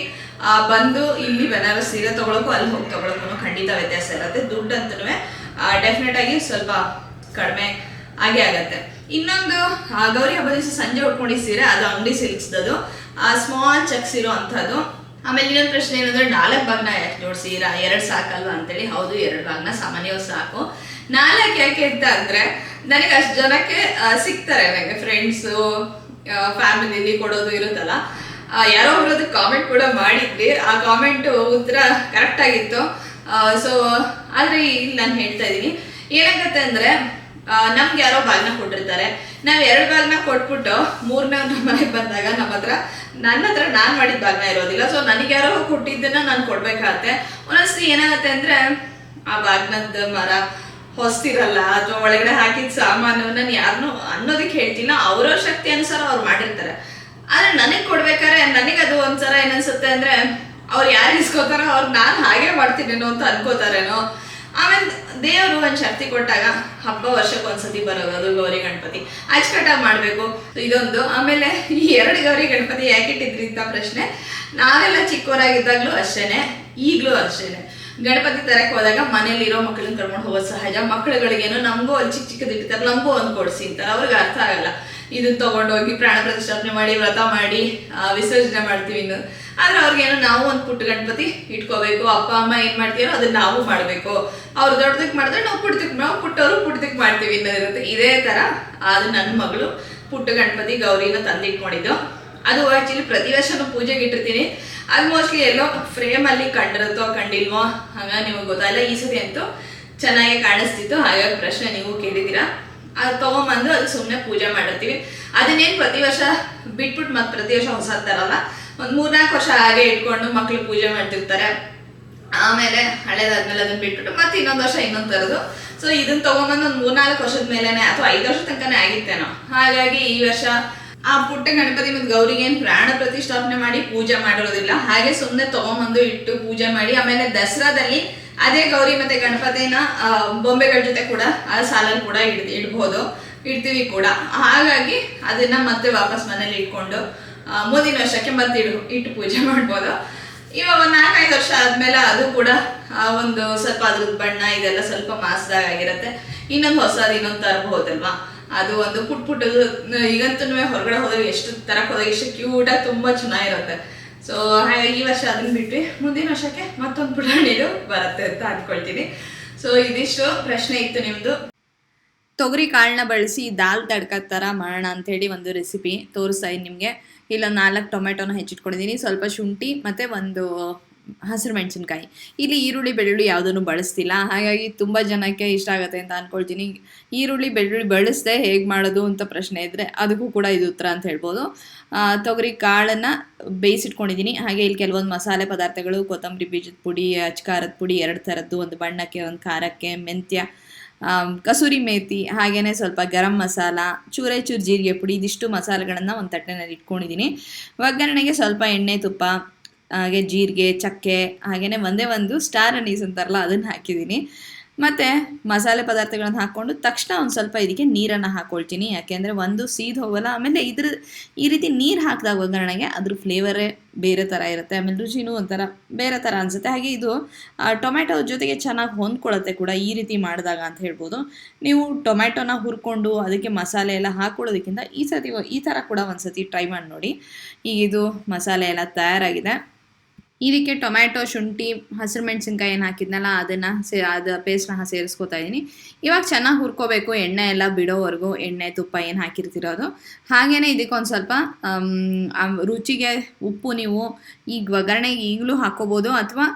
ಬಂದು ಇಲ್ಲಿ ಬೆನಾರಸ್ ಸೀರೆ ತಗೊಳಕ್ಕೂ ಅಲ್ಲಿ ಹೋಗಿ ತಗೊಳಕ್ಕೂ ಖಂಡಿತ ವ್ಯತ್ಯಾಸ ಇರುತ್ತೆ. ದುಡ್ಡು ಅಂತೂ ಡೆಫಿನೆಟ್ ಆಗಿ ಸ್ವಲ್ಪ ಕಡಿಮೆ ಆಗೇ ಆಗತ್ತೆ. ಇನ್ನೊಂದು ಗೌರಿ ಹಬ್ಬದ ದಿವಸ ಸಂಜೆ ಉಟ್ಕೊಂಡಿ ಸೀರೆ, ಅದು ಅಂಗಡಿ ಸಿಲ್ಕ್ಸ್ದದು. ಸ್ಮಾಲ್ ಚಕ್ಸ್ ಇರೋ ಆಮೇಲೆ ಇನ್ನೊಂದು ಪ್ರಶ್ನೆ ಏನಂದ್ರೆ, ನಾಲ್ಕು ಭಾಗನ ಯಾಕೆ ಜೋಡಿಸಿರಾ ಎರಡು ಸಾಕಲ್ವಾ ಅಂತೇಳಿ. ಹೌದು, ಎರಡು ಭಾಗನ ಸಾಮಾನ್ಯವಾಗಿ ಸಾಕು. ನಾಲ್ಕು ಯಾಕೆ ಅಂತ ಅಂದ್ರೆ ನನಗೆ ಅಷ್ಟು ಜನಕ್ಕೆ ಸಿಗ್ತಾರೆ ನನಗೆ ಫ್ರೆಂಡ್ಸು ಫ್ಯಾಮಿಲಿ ಕೊಡೋದು ಇರುತ್ತಲ್ಲ. ಯಾರೋ ಒಬ್ರದ್ದು ಕಾಮೆಂಟ್ ಕೂಡ ಮಾಡಿದ್ವಿ. ಆ ಕಾಮೆಂಟ್ ಉತ್ತರ ಕರೆಕ್ಟ್ ಆಗಿತ್ತು. ಸೊ ಆದ್ರೆ ಇಲ್ಲಿ ನಾನು ಹೇಳ್ತಾ ಇದ್ದೀನಿ ಏನಾಗತ್ತೆ ಅಂದ್ರೆ ನಮ್ಗೆ ಯಾರೋ ಬಾಗ್ನ ಕೊಟ್ಟಿರ್ತಾರೆ. ನಾವ್ ಎರಡು ಬಾಗ್ನ ಕೊಟ್ಬಿಟ್ಟು ಮೂರನೇ ಮನೆಗೆ ಬಂದಾಗ ನಮ್ಮ ಹತ್ರ ನನ್ನ ಹತ್ರ ನಾನ್ ಮಾಡಿದ ಬಾಗ್ನ ಇರೋದಿಲ್ಲ. ಸೊ ನನಗೆ ಯಾರೋ ಕೊಟ್ಟಿದ್ದನ್ನ ನಾನು ಕೊಡ್ಬೇಕಾಗತ್ತೆ. ಒಂದೊಂದ್ಸತಿ ಏನಾಗತ್ತೆ ಅಂದ್ರೆ, ಆ ಬಾಗ್ನದ ಮರ ಹೊಸ್ತಿರಲ್ಲ? ಅಥವಾ ಒಳಗಡೆ ಹಾಕಿದ ಸಾಮಾನು ನಾನು ಯಾರನ್ನೂ ಅನ್ನೋದಕ್ಕೆ ಹೇಳ್ತಿಲ್ಲ ಅವರ ಶಕ್ತಿ ಅನುಸಾರ ಅವ್ರು ಮಾಡಿರ್ತಾರೆ. ಆದ್ರೆ ನನಗೆ ಕೊಡ್ಬೇಕಾದ್ರೆ ಅದು ಒಂದ್ಸಲ ಏನನ್ಸುತ್ತೆ ಅಂದ್ರೆ ಅವ್ರು ಯಾರು ಇಸ್ಕೋತಾರೋ ಅವ್ರು ನಾನು ಹಾಗೆ ಮಾಡ್ತೀನೇನೋ ಅಂತ ಅನ್ಕೋತಾರೇನೋ. ಆಮೇಲೆ ದೇವರು ಒಂದು ಶಕ್ತಿ ಕೊಟ್ಟಾಗ ಹಬ್ಬ ವರ್ಷಕ್ಕೆ ಒಂದ್ಸತಿ ಬರೋದು ಗೌರಿ ಗಣಪತಿ. ಅಚ್ಚುಕಟ್ಟಾಗಿ ಮಾಡಬೇಕು, ಇದೊಂದು. ಆಮೇಲೆ ಈ ಎರಡು ಗೌರಿ ಗಣಪತಿ ಯಾಕೆ ಇಟ್ಟಿದ್ರಿ ಅಂತ ಪ್ರಶ್ನೆ. ನಾವೆಲ್ಲ ಚಿಕ್ಕವರಾಗಿದ್ದಾಗ್ಲೂ ಅಷ್ಟೇನೆ, ಈಗಲೂ ಅಷ್ಟೇನೆ. ಗಣಪತಿ ತರಕ್ಕೆ ಹೋದಾಗ ಮನೇಲಿ ಇರೋ ಮಕ್ಕಳನ್ನ ಕರ್ಕೊಂಡು ಹೋಗೋದು ಸಹಜ. ಮಕ್ಕಳುಗಳಿಗೇನು ನಮಗೂ ಒಂದು ಚಿಕ್ಕ ಚಿಕ್ಕದು ನಮಗೂ ಒಂದು ಕೊಡಿಸಿ ಅಂತಾರೆ ಅವ್ರಿಗೆ ಅರ್ಥ ಆಗಲ್ಲ. ಇದನ್ನ ತಗೊಂಡೋಗಿ ಪ್ರಾಣ ಪ್ರತಿಷ್ಠಾಪನೆ ಮಾಡಿ, ವ್ರತ ಮಾಡಿ ವಿಸರ್ಜನೆ ಮಾಡ್ತೀವಿ ಇನ್ನು. ಆದ್ರೆ ಅವ್ರಿಗೇನು ನಾವು ಒಂದು ಪುಟ್ಟ ಗಣಪತಿ ಇಟ್ಕೋಬೇಕು. ಅಪ್ಪ, ಅಮ್ಮ ಏನ್ ಮಾಡ್ತೀರೋ ಅದನ್ನ ನಾವು ಮಾಡಬೇಕು. ಅವ್ರು ದೊಡ್ಡದಕ್ಕೆ ಮಾಡಿದ್ರೆ ನಾವು ಪುಟ್ಟದಕ್ಕೆ ನಾವು ಪುಟ್ಟವರು ಪುಟ್ಟದಕ್ಕೆ ಮಾಡ್ತೀವಿ ಅನ್ನೋದಿರುತ್ತೆ. ಇದೇ ತರ ಅದು ನನ್ನ ಮಗಳು ಪುಟ್ಟ ಗಣಪತಿ ಗೌರಿನ ತಂದಿಟ್ಕೊಂಡಿದ್ದು. ಅದು ಆಕ್ಚುಲಿ ಪ್ರತಿ ವರ್ಷನೂ ಪೂಜೆಗೆ ಇಟ್ಟಿರ್ತೀನಿ. ಅದು ಮೋಸ್ಟ್ಲಿ ಎಲ್ಲೋ ಫ್ರೇಮ್ ಅಲ್ಲಿ ಕಂಡಿರುತ್ತೋ, ಕಂಡಿಲ್ವೋ, ಹಾಗ ನಿಮಗೆ ಗೊತ್ತಾಗಲ್ಲ ಈ ಸತಿ ಅಂತೂ ಚೆನ್ನಾಗಿ ಕಾಣಿಸ್ತಿತ್ತು. ಹಾಗಾಗಿ ಪ್ರಶ್ನೆ ನೀವು ಕೇಳಿದ್ದೀರಾ? ಅದು ತಗೊಂಬಂದು ಅದು ಸುಮ್ಮನೆ ಪೂಜೆ ಮಾಡಿರ್ತೀವಿ. ಅದನ್ನೇನು ಪ್ರತಿ ವರ್ಷ ಬಿಟ್ಬಿಟ್ಟು ಮತ್ತೆ ಪ್ರತಿ ವರ್ಷ ಹೊಸ ತರಲ್ಲ. ಒಂದು ಮೂರ್ನಾಲ್ಕು ವರ್ಷ ಹಾಗೆ ಇಟ್ಕೊಂಡು ಮಕ್ಳು ಪೂಜೆ ಮಾಡ್ತಿರ್ತಾರೆ. ಆಮೇಲೆ ಹಳೇದಾದ್ಮೇಲೆ ಅದನ್ನ ಬಿಟ್ಬಿಟ್ಟು ಮತ್ತೆ ಇನ್ನೊಂದು ವರ್ಷ ಇನ್ನೊಂದು ತರದು. ಸೊ ಇದನ್ನ ತಗೊಂಬಂದು ಒಂದು ಮೂರ್ನಾಲ್ಕು ವರ್ಷದ ಮೇಲೆನೆ ಅಥವಾ ಐದು ವರ್ಷ ತನಕನೇ ಆಗಿತ್ತೇನೋ. ಹಾಗಾಗಿ ಈ ವರ್ಷ ಆ ಪುಟ್ಟ ಗಣಪತಿ ಮತ್ತು ಗೌರಿಗೆ ಏನು ಪ್ರಾಣ ಪ್ರತಿಷ್ಠಾಪನೆ ಮಾಡಿ ಪೂಜೆ ಮಾಡಿರೋದಿಲ್ಲ. ಹಾಗೆ ಸುಮ್ಮನೆ ತಗೊಂಬಂದು ಇಟ್ಟು ಪೂಜೆ ಮಾಡಿ, ಆಮೇಲೆ ದಸರಾದಲ್ಲಿ ಅದೇ ಗೌರಿ ಮತ್ತೆ ಗಣಪತಿನ ಬೊಂಬೆಗಳ ಜೊತೆ ಕೂಡ, ಆ ಸಾಲಲ್ಲಿ ಕೂಡ ಇಡ್, ಇಡ್ಬೋದು, ಇಡ್ತೀವಿ ಕೂಡ. ಹಾಗಾಗಿ ಅದನ್ನ ಮತ್ತೆ ವಾಪಸ್ ಮನೇಲಿ ಇಟ್ಕೊಂಡು ಮುಂದಿನ ವರ್ಷಕ್ಕೆ ಮತ್ತೆ ಇಡು, ಇಟ್ಟು ಪೂಜೆ ಮಾಡ್ಬೋದು. ಇವಾಗ ಒಂದು ನಾಲ್ಕೈದು ವರ್ಷ ಆದ್ಮೇಲೆ ಅದು ಕೂಡ ಒಂದು ಸ್ವಲ್ಪ ಅದ್ರದ್ದು ಬಣ್ಣ ಇದೆಲ್ಲ ಸ್ವಲ್ಪ ಮಾಸ್ದಾಗ ಆಗಿರುತ್ತೆ. ಇನ್ನೊಂದು ಹೊಸದು ಇನ್ನೊಂದು ತರಬಹುದಲ್ವಾ ಅದು ಒಂದು ಪುಟ್ ಪುಟ್ಟದು ಈಗಂತೂ ಹೊರಗಡೆ ಹೋದಾಗ ಎಷ್ಟು ತರಕ್ ಹೋದಾಗ ಎಷ್ಟು ಕ್ಯೂಟಾಗಿ ತುಂಬಾ ಚೆನ್ನಾಗಿರುತ್ತೆ. ಸೊ ಹಾಗಾಗಿ ಈ ವರ್ಷ ಅದನ್ನ ಬಿಟ್ವಿ. ಮುಂದಿನ ವರ್ಷಕ್ಕೆ ಮತ್ತೊಂದು ಪುಟಾಣಿದು ಬರುತ್ತೆ ಅಂತ ಅಂದ್ಕೊಳ್ತೀನಿ. ಸೊ ಇದಿಷ್ಟು ಪ್ರಶ್ನೆ ಇತ್ತು ನಿಮ್ದು. ತೊಗರಿ ಕಾಳನ್ನ ಬಳಸಿ ದಾಲ್ ತಡ್ಕ ಥರ ಮಾಡೋಣ ಹೇಳಿ ಒಂದು ರೆಸಿಪಿ ತೋರಿಸ್ತಾ ಇದ್ದೀನಿ ನಿಮಗೆ. ಇಲ್ಲ, ನಾಲ್ಕು ಟೊಮೆಟೊನ ಹೆಚ್ಚಿಟ್ಕೊಂಡಿದ್ದೀನಿ. ಸ್ವಲ್ಪ ಶುಂಠಿ ಮತ್ತು ಒಂದು ಹಸಿರು ಮೆಣಸಿನ್ಕಾಯಿ. ಇಲ್ಲಿ ಈರುಳ್ಳಿ, ಬೆಳ್ಳುಳ್ಳಿ ಯಾವುದನ್ನು ಬಳಸ್ತಿಲ್ಲ. ಹಾಗಾಗಿ ತುಂಬ ಜನಕ್ಕೆ ಇಷ್ಟ ಆಗುತ್ತೆ ಅಂತ ಅಂದ್ಕೊಳ್ತೀನಿ ಈರುಳ್ಳಿ, ಬೆಳ್ಳುಳ್ಳಿ ಬಳಸದೆ ಹೇಗೆ ಮಾಡೋದು ಅಂತ ಪ್ರಶ್ನೆ ಇದ್ದರೆ ಅದಕ್ಕೂ ಕೂಡ ಇದು ಉತ್ತರ ಅಂತ ಹೇಳ್ಬೋದು. ತೊಗರಿ ಕಾಳನ್ನು ಬೇಯಿಸಿಟ್ಕೊಂಡಿದ್ದೀನಿ. ಹಾಗೆ ಇಲ್ಲಿ ಕೆಲವೊಂದು ಮಸಾಲೆ ಪದಾರ್ಥಗಳು, ಕೊತ್ತಂಬರಿ ಬೀಜದ ಪುಡಿ ಅಚ್ಕಾರದ ಪುಡಿ, ಎರಡು ಥರದ್ದು, ಒಂದು ಬಣ್ಣಕ್ಕೆ, ಒಂದು ಖಾರಕ್ಕೆ, ಮೆಂತ್ಯ ಕಸೂರಿ ಮೇಥಿ ಹಾಗೆಯೇ ಸ್ವಲ್ಪ ಗರಂ ಮಸಾಲ ಚೂರೆ ಚೂರು ಜೀರಿಗೆ ಪುಡಿ, ಇದಿಷ್ಟು ಮಸಾಲೆಗಳನ್ನು ಒಂದು ತಟ್ಟೆನಲ್ಲಿ ಇಟ್ಕೊಂಡಿದ್ದೀನಿ. ಒಗ್ಗರಣೆಗೆ ಸ್ವಲ್ಪ ಎಣ್ಣೆ ತುಪ್ಪ ಹಾಗೆ ಜೀರಿಗೆ, ಚಕ್ಕೆ ಹಾಗೆಯೇ ಒಂದೇ ಒಂದು ಸ್ಟಾರ್ ಅನೀಸ್ ಅಂತಾರಲ್ಲ, ಅದನ್ನು ಹಾಕಿದ್ದೀನಿ. ಮತ್ತು ಮಸಾಲೆ ಪದಾರ್ಥಗಳನ್ನು ಹಾಕ್ಕೊಂಡು ತಕ್ಷಣ ಒಂದು ಸ್ವಲ್ಪ ಇದಕ್ಕೆ ನೀರನ್ನು ಹಾಕ್ಕೊಳ್ತೀನಿ ಯಾಕೆಂದರೆ ಒಂದು ಸೀದ್ ಹೋಗೋಲ್ಲ, ಆಮೇಲೆ ಇದ್ರ, ಈ ರೀತಿ ನೀರು ಹಾಕಿದಾಗ ಒಗ್ಗರಣೆಗೆ ಅದ್ರ ಫ್ಲೇವರೇ ಬೇರೆ ಥರ ಇರುತ್ತೆ, ಆಮೇಲೆ ರುಚಿನೂ ಒಂಥರ ಬೇರೆ ಥರ ಅನಿಸುತ್ತೆ. ಹಾಗೆ ಇದು ಟೊಮೆಟೊ ಜೊತೆಗೆ ಚೆನ್ನಾಗಿ ಹೊಂದ್ಕೊಳ್ಳುತ್ತೆ ಕೂಡ ಈ ರೀತಿ ಮಾಡಿದಾಗ ಅಂತ ಹೇಳ್ಬೋದು. ನೀವು ಟೊಮೆಟೊನ ಹುರ್ಕೊಂಡು ಅದಕ್ಕೆ ಮಸಾಲೆ ಎಲ್ಲ ಹಾಕ್ಕೊಳ್ಳೋದಕ್ಕಿಂತ ಈ ಸತಿ ಈ ಥರ ಕೂಡ ಒಂದು ಸತಿ ಟ್ರೈ ಮಾಡಿ ನೋಡಿ. ಈಗ ಇದು ಮಸಾಲೆ ಎಲ್ಲ ತಯಾರಾಗಿದೆ. ಇದಕ್ಕೆ ಟೊಮ್ಯಾಟೊ, ಶುಂಠಿ, ಹಸಿರು ಮೆಣಸಿನ್ಕಾಯಿ ಏನು ಹಾಕಿದ್ನಲ್ಲ, ಅದನ್ನು ಸೇ, ಅದು ಪೇಸ್ಟ್ನ ಸೇರಿಸ್ಕೊತಾ ಇದ್ದೀನಿ ಇವಾಗ ಚೆನ್ನಾಗಿ ಹುರ್ಕೋಬೇಕು, ಎಣ್ಣೆ ಎಲ್ಲ ಬಿಡೋವರೆಗೂ, ಎಣ್ಣೆ, ತುಪ್ಪ ಏನು ಹಾಕಿರ್ತಿರೋದು. ಹಾಗೆಯೇ ಇದಕ್ಕೊಂದು ಸ್ವಲ್ಪ ರುಚಿಗೆ ಉಪ್ಪು ನೀವು ಈಗ ಒಗ್ಗರಣೆಗೆ ಈಗಲೂ ಹಾಕೋಬೋದು ಅಥವಾ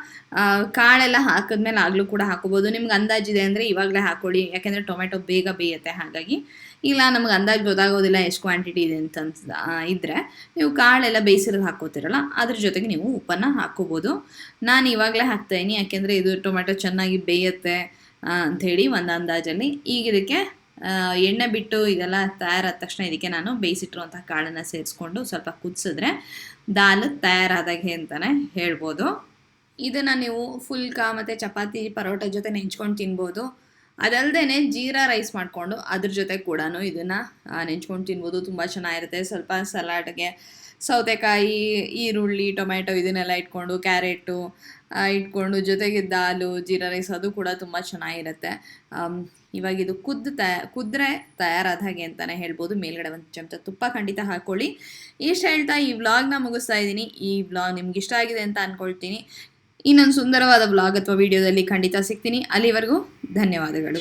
ಕಾಳೆಲ್ಲ ಹಾಕಿದ್ಮೇಲೆ ಆಗಲೂ ಕೂಡ ಹಾಕೋಬೋದು. ನಿಮ್ಗೆ ಅಂದಾಜಿದೆ ಅಂದರೆ ಇವಾಗಲೇ ಹಾಕೊಳ್ಳಿ, ಯಾಕೆಂದರೆ ಟೊಮೆಟೊ ಬೇಗ ಬೇಯುತ್ತೆ ಹಾಗಾಗಿ. ಇಲ್ಲ, ನಮ್ಗೆ ಅಂದಾಜು ಗೊತ್ತಾಗೋದಿಲ್ಲ ಎಷ್ಟು ಕ್ವಾಂಟಿಟಿ ಇದೆ ಅಂತ ಇದ್ದರೆ ನೀವು ಕಾಳೆಲ್ಲ ಬೇಯಿಸಿರೋದು ಹಾಕೋತಿರಲ್ಲ ಅದ್ರ ಜೊತೆಗೆ ನೀವು ಉಪ್ಪನ್ನು ಹಾಕ್ಕೋಬೋದು. ನಾನು ಇವಾಗಲೇ ಹಾಕ್ತಾಯಿನಿ ಯಾಕೆಂದರೆ ಇದು ಟೊಮೆಟೊ ಚೆನ್ನಾಗಿ ಬೇಯುತ್ತೆ ಅಂಥೇಳಿ ಒಂದು ಅಂದಾಜಲ್ಲಿ. ಈಗ ಇದಕ್ಕೆ ಎಣ್ಣೆ ಬಿಟ್ಟು ಇದೆಲ್ಲ ತಯಾರಾದ ತಕ್ಷಣ ಇದಕ್ಕೆ ನಾನು ಬೇಯಿಸಿಟ್ಟಿರುವಂಥ ಕಾಳನ್ನು ಸೇರಿಸ್ಕೊಂಡು ಸ್ವಲ್ಪ ಕುದಿಸಿದ್ರೆ ದಾಲ್ ತಯಾರಾದಾಗೆ ಅಂತಲೇ ಹೇಳ್ಬೋದು. ಇದನ್ನು ನೀವು ಫುಲ್ಕಾ ಮತ್ತು ಚಪಾತಿ ಪರೋಟ ಜೊತೆ ನೆಂಚ್ಕೊಂಡು ತಿನ್ಬೋದು. ಅದಲ್ಲದೆ ಜೀರಾ ರೈಸ್ ಮಾಡಿಕೊಂಡು ಅದ್ರ ಜೊತೆ ಕೂಡ ಇದನ್ನು ನೆಂಚ್ಕೊಂಡು ತಿನ್ಬೋದು. ತುಂಬ ಚೆನ್ನಾಗಿರುತ್ತೆ. ಸ್ವಲ್ಪ ಸಲಾಡ್ಗೆ ಸೌತೆಕಾಯಿ, ಈರುಳ್ಳಿ ಟೊಮೆಟೊ ಇದನ್ನೆಲ್ಲ ಇಟ್ಕೊಂಡು, ಕ್ಯಾರೆಟು ಇಟ್ಕೊಂಡು ಜೊತೆಗೆ ದಾಲು, ಜೀರಾ ರೈಸ್ ಅದು ಕೂಡ ತುಂಬ ಚೆನ್ನಾಗಿರುತ್ತೆ. ಇವಾಗ ಇದು ಕುದ್ದು ತಯಾ ಕುದ್ರೆ ತಯಾರಾದ ಹಾಗೆ ಅಂತಲೇ ಹೇಳ್ಬೋದು. ಮೇಲ್ಗಡೆ ಒಂದು ಚಮಚ ತುಪ್ಪ ಖಂಡಿತ ಹಾಕ್ಕೊಳ್ಳಿ ಇಷ್ಟು ಹೇಳ್ತಾ ಈ ವ್ಲಾಗ್ನ ಮುಗಿಸ್ತಾ ಇದ್ದೀನಿ. ಈ ವ್ಲಾಗ್ ನಿಮ್ಗೆ ಇಷ್ಟ ಆಗಿದೆ ಅಂತ ಅಂದ್ಕೊಳ್ತೀನಿ ಇನ್ನೊಂದು ಸುಂದರವಾದ ಬ್ಲಾಗ್ ಅಥವಾ ವಿಡಿಯೋದಲ್ಲಿ ಖಂಡಿತ ಸಿಗ್ತೀನಿ. ಅಲ್ಲಿವರೆಗೂ ಧನ್ಯವಾದಗಳು.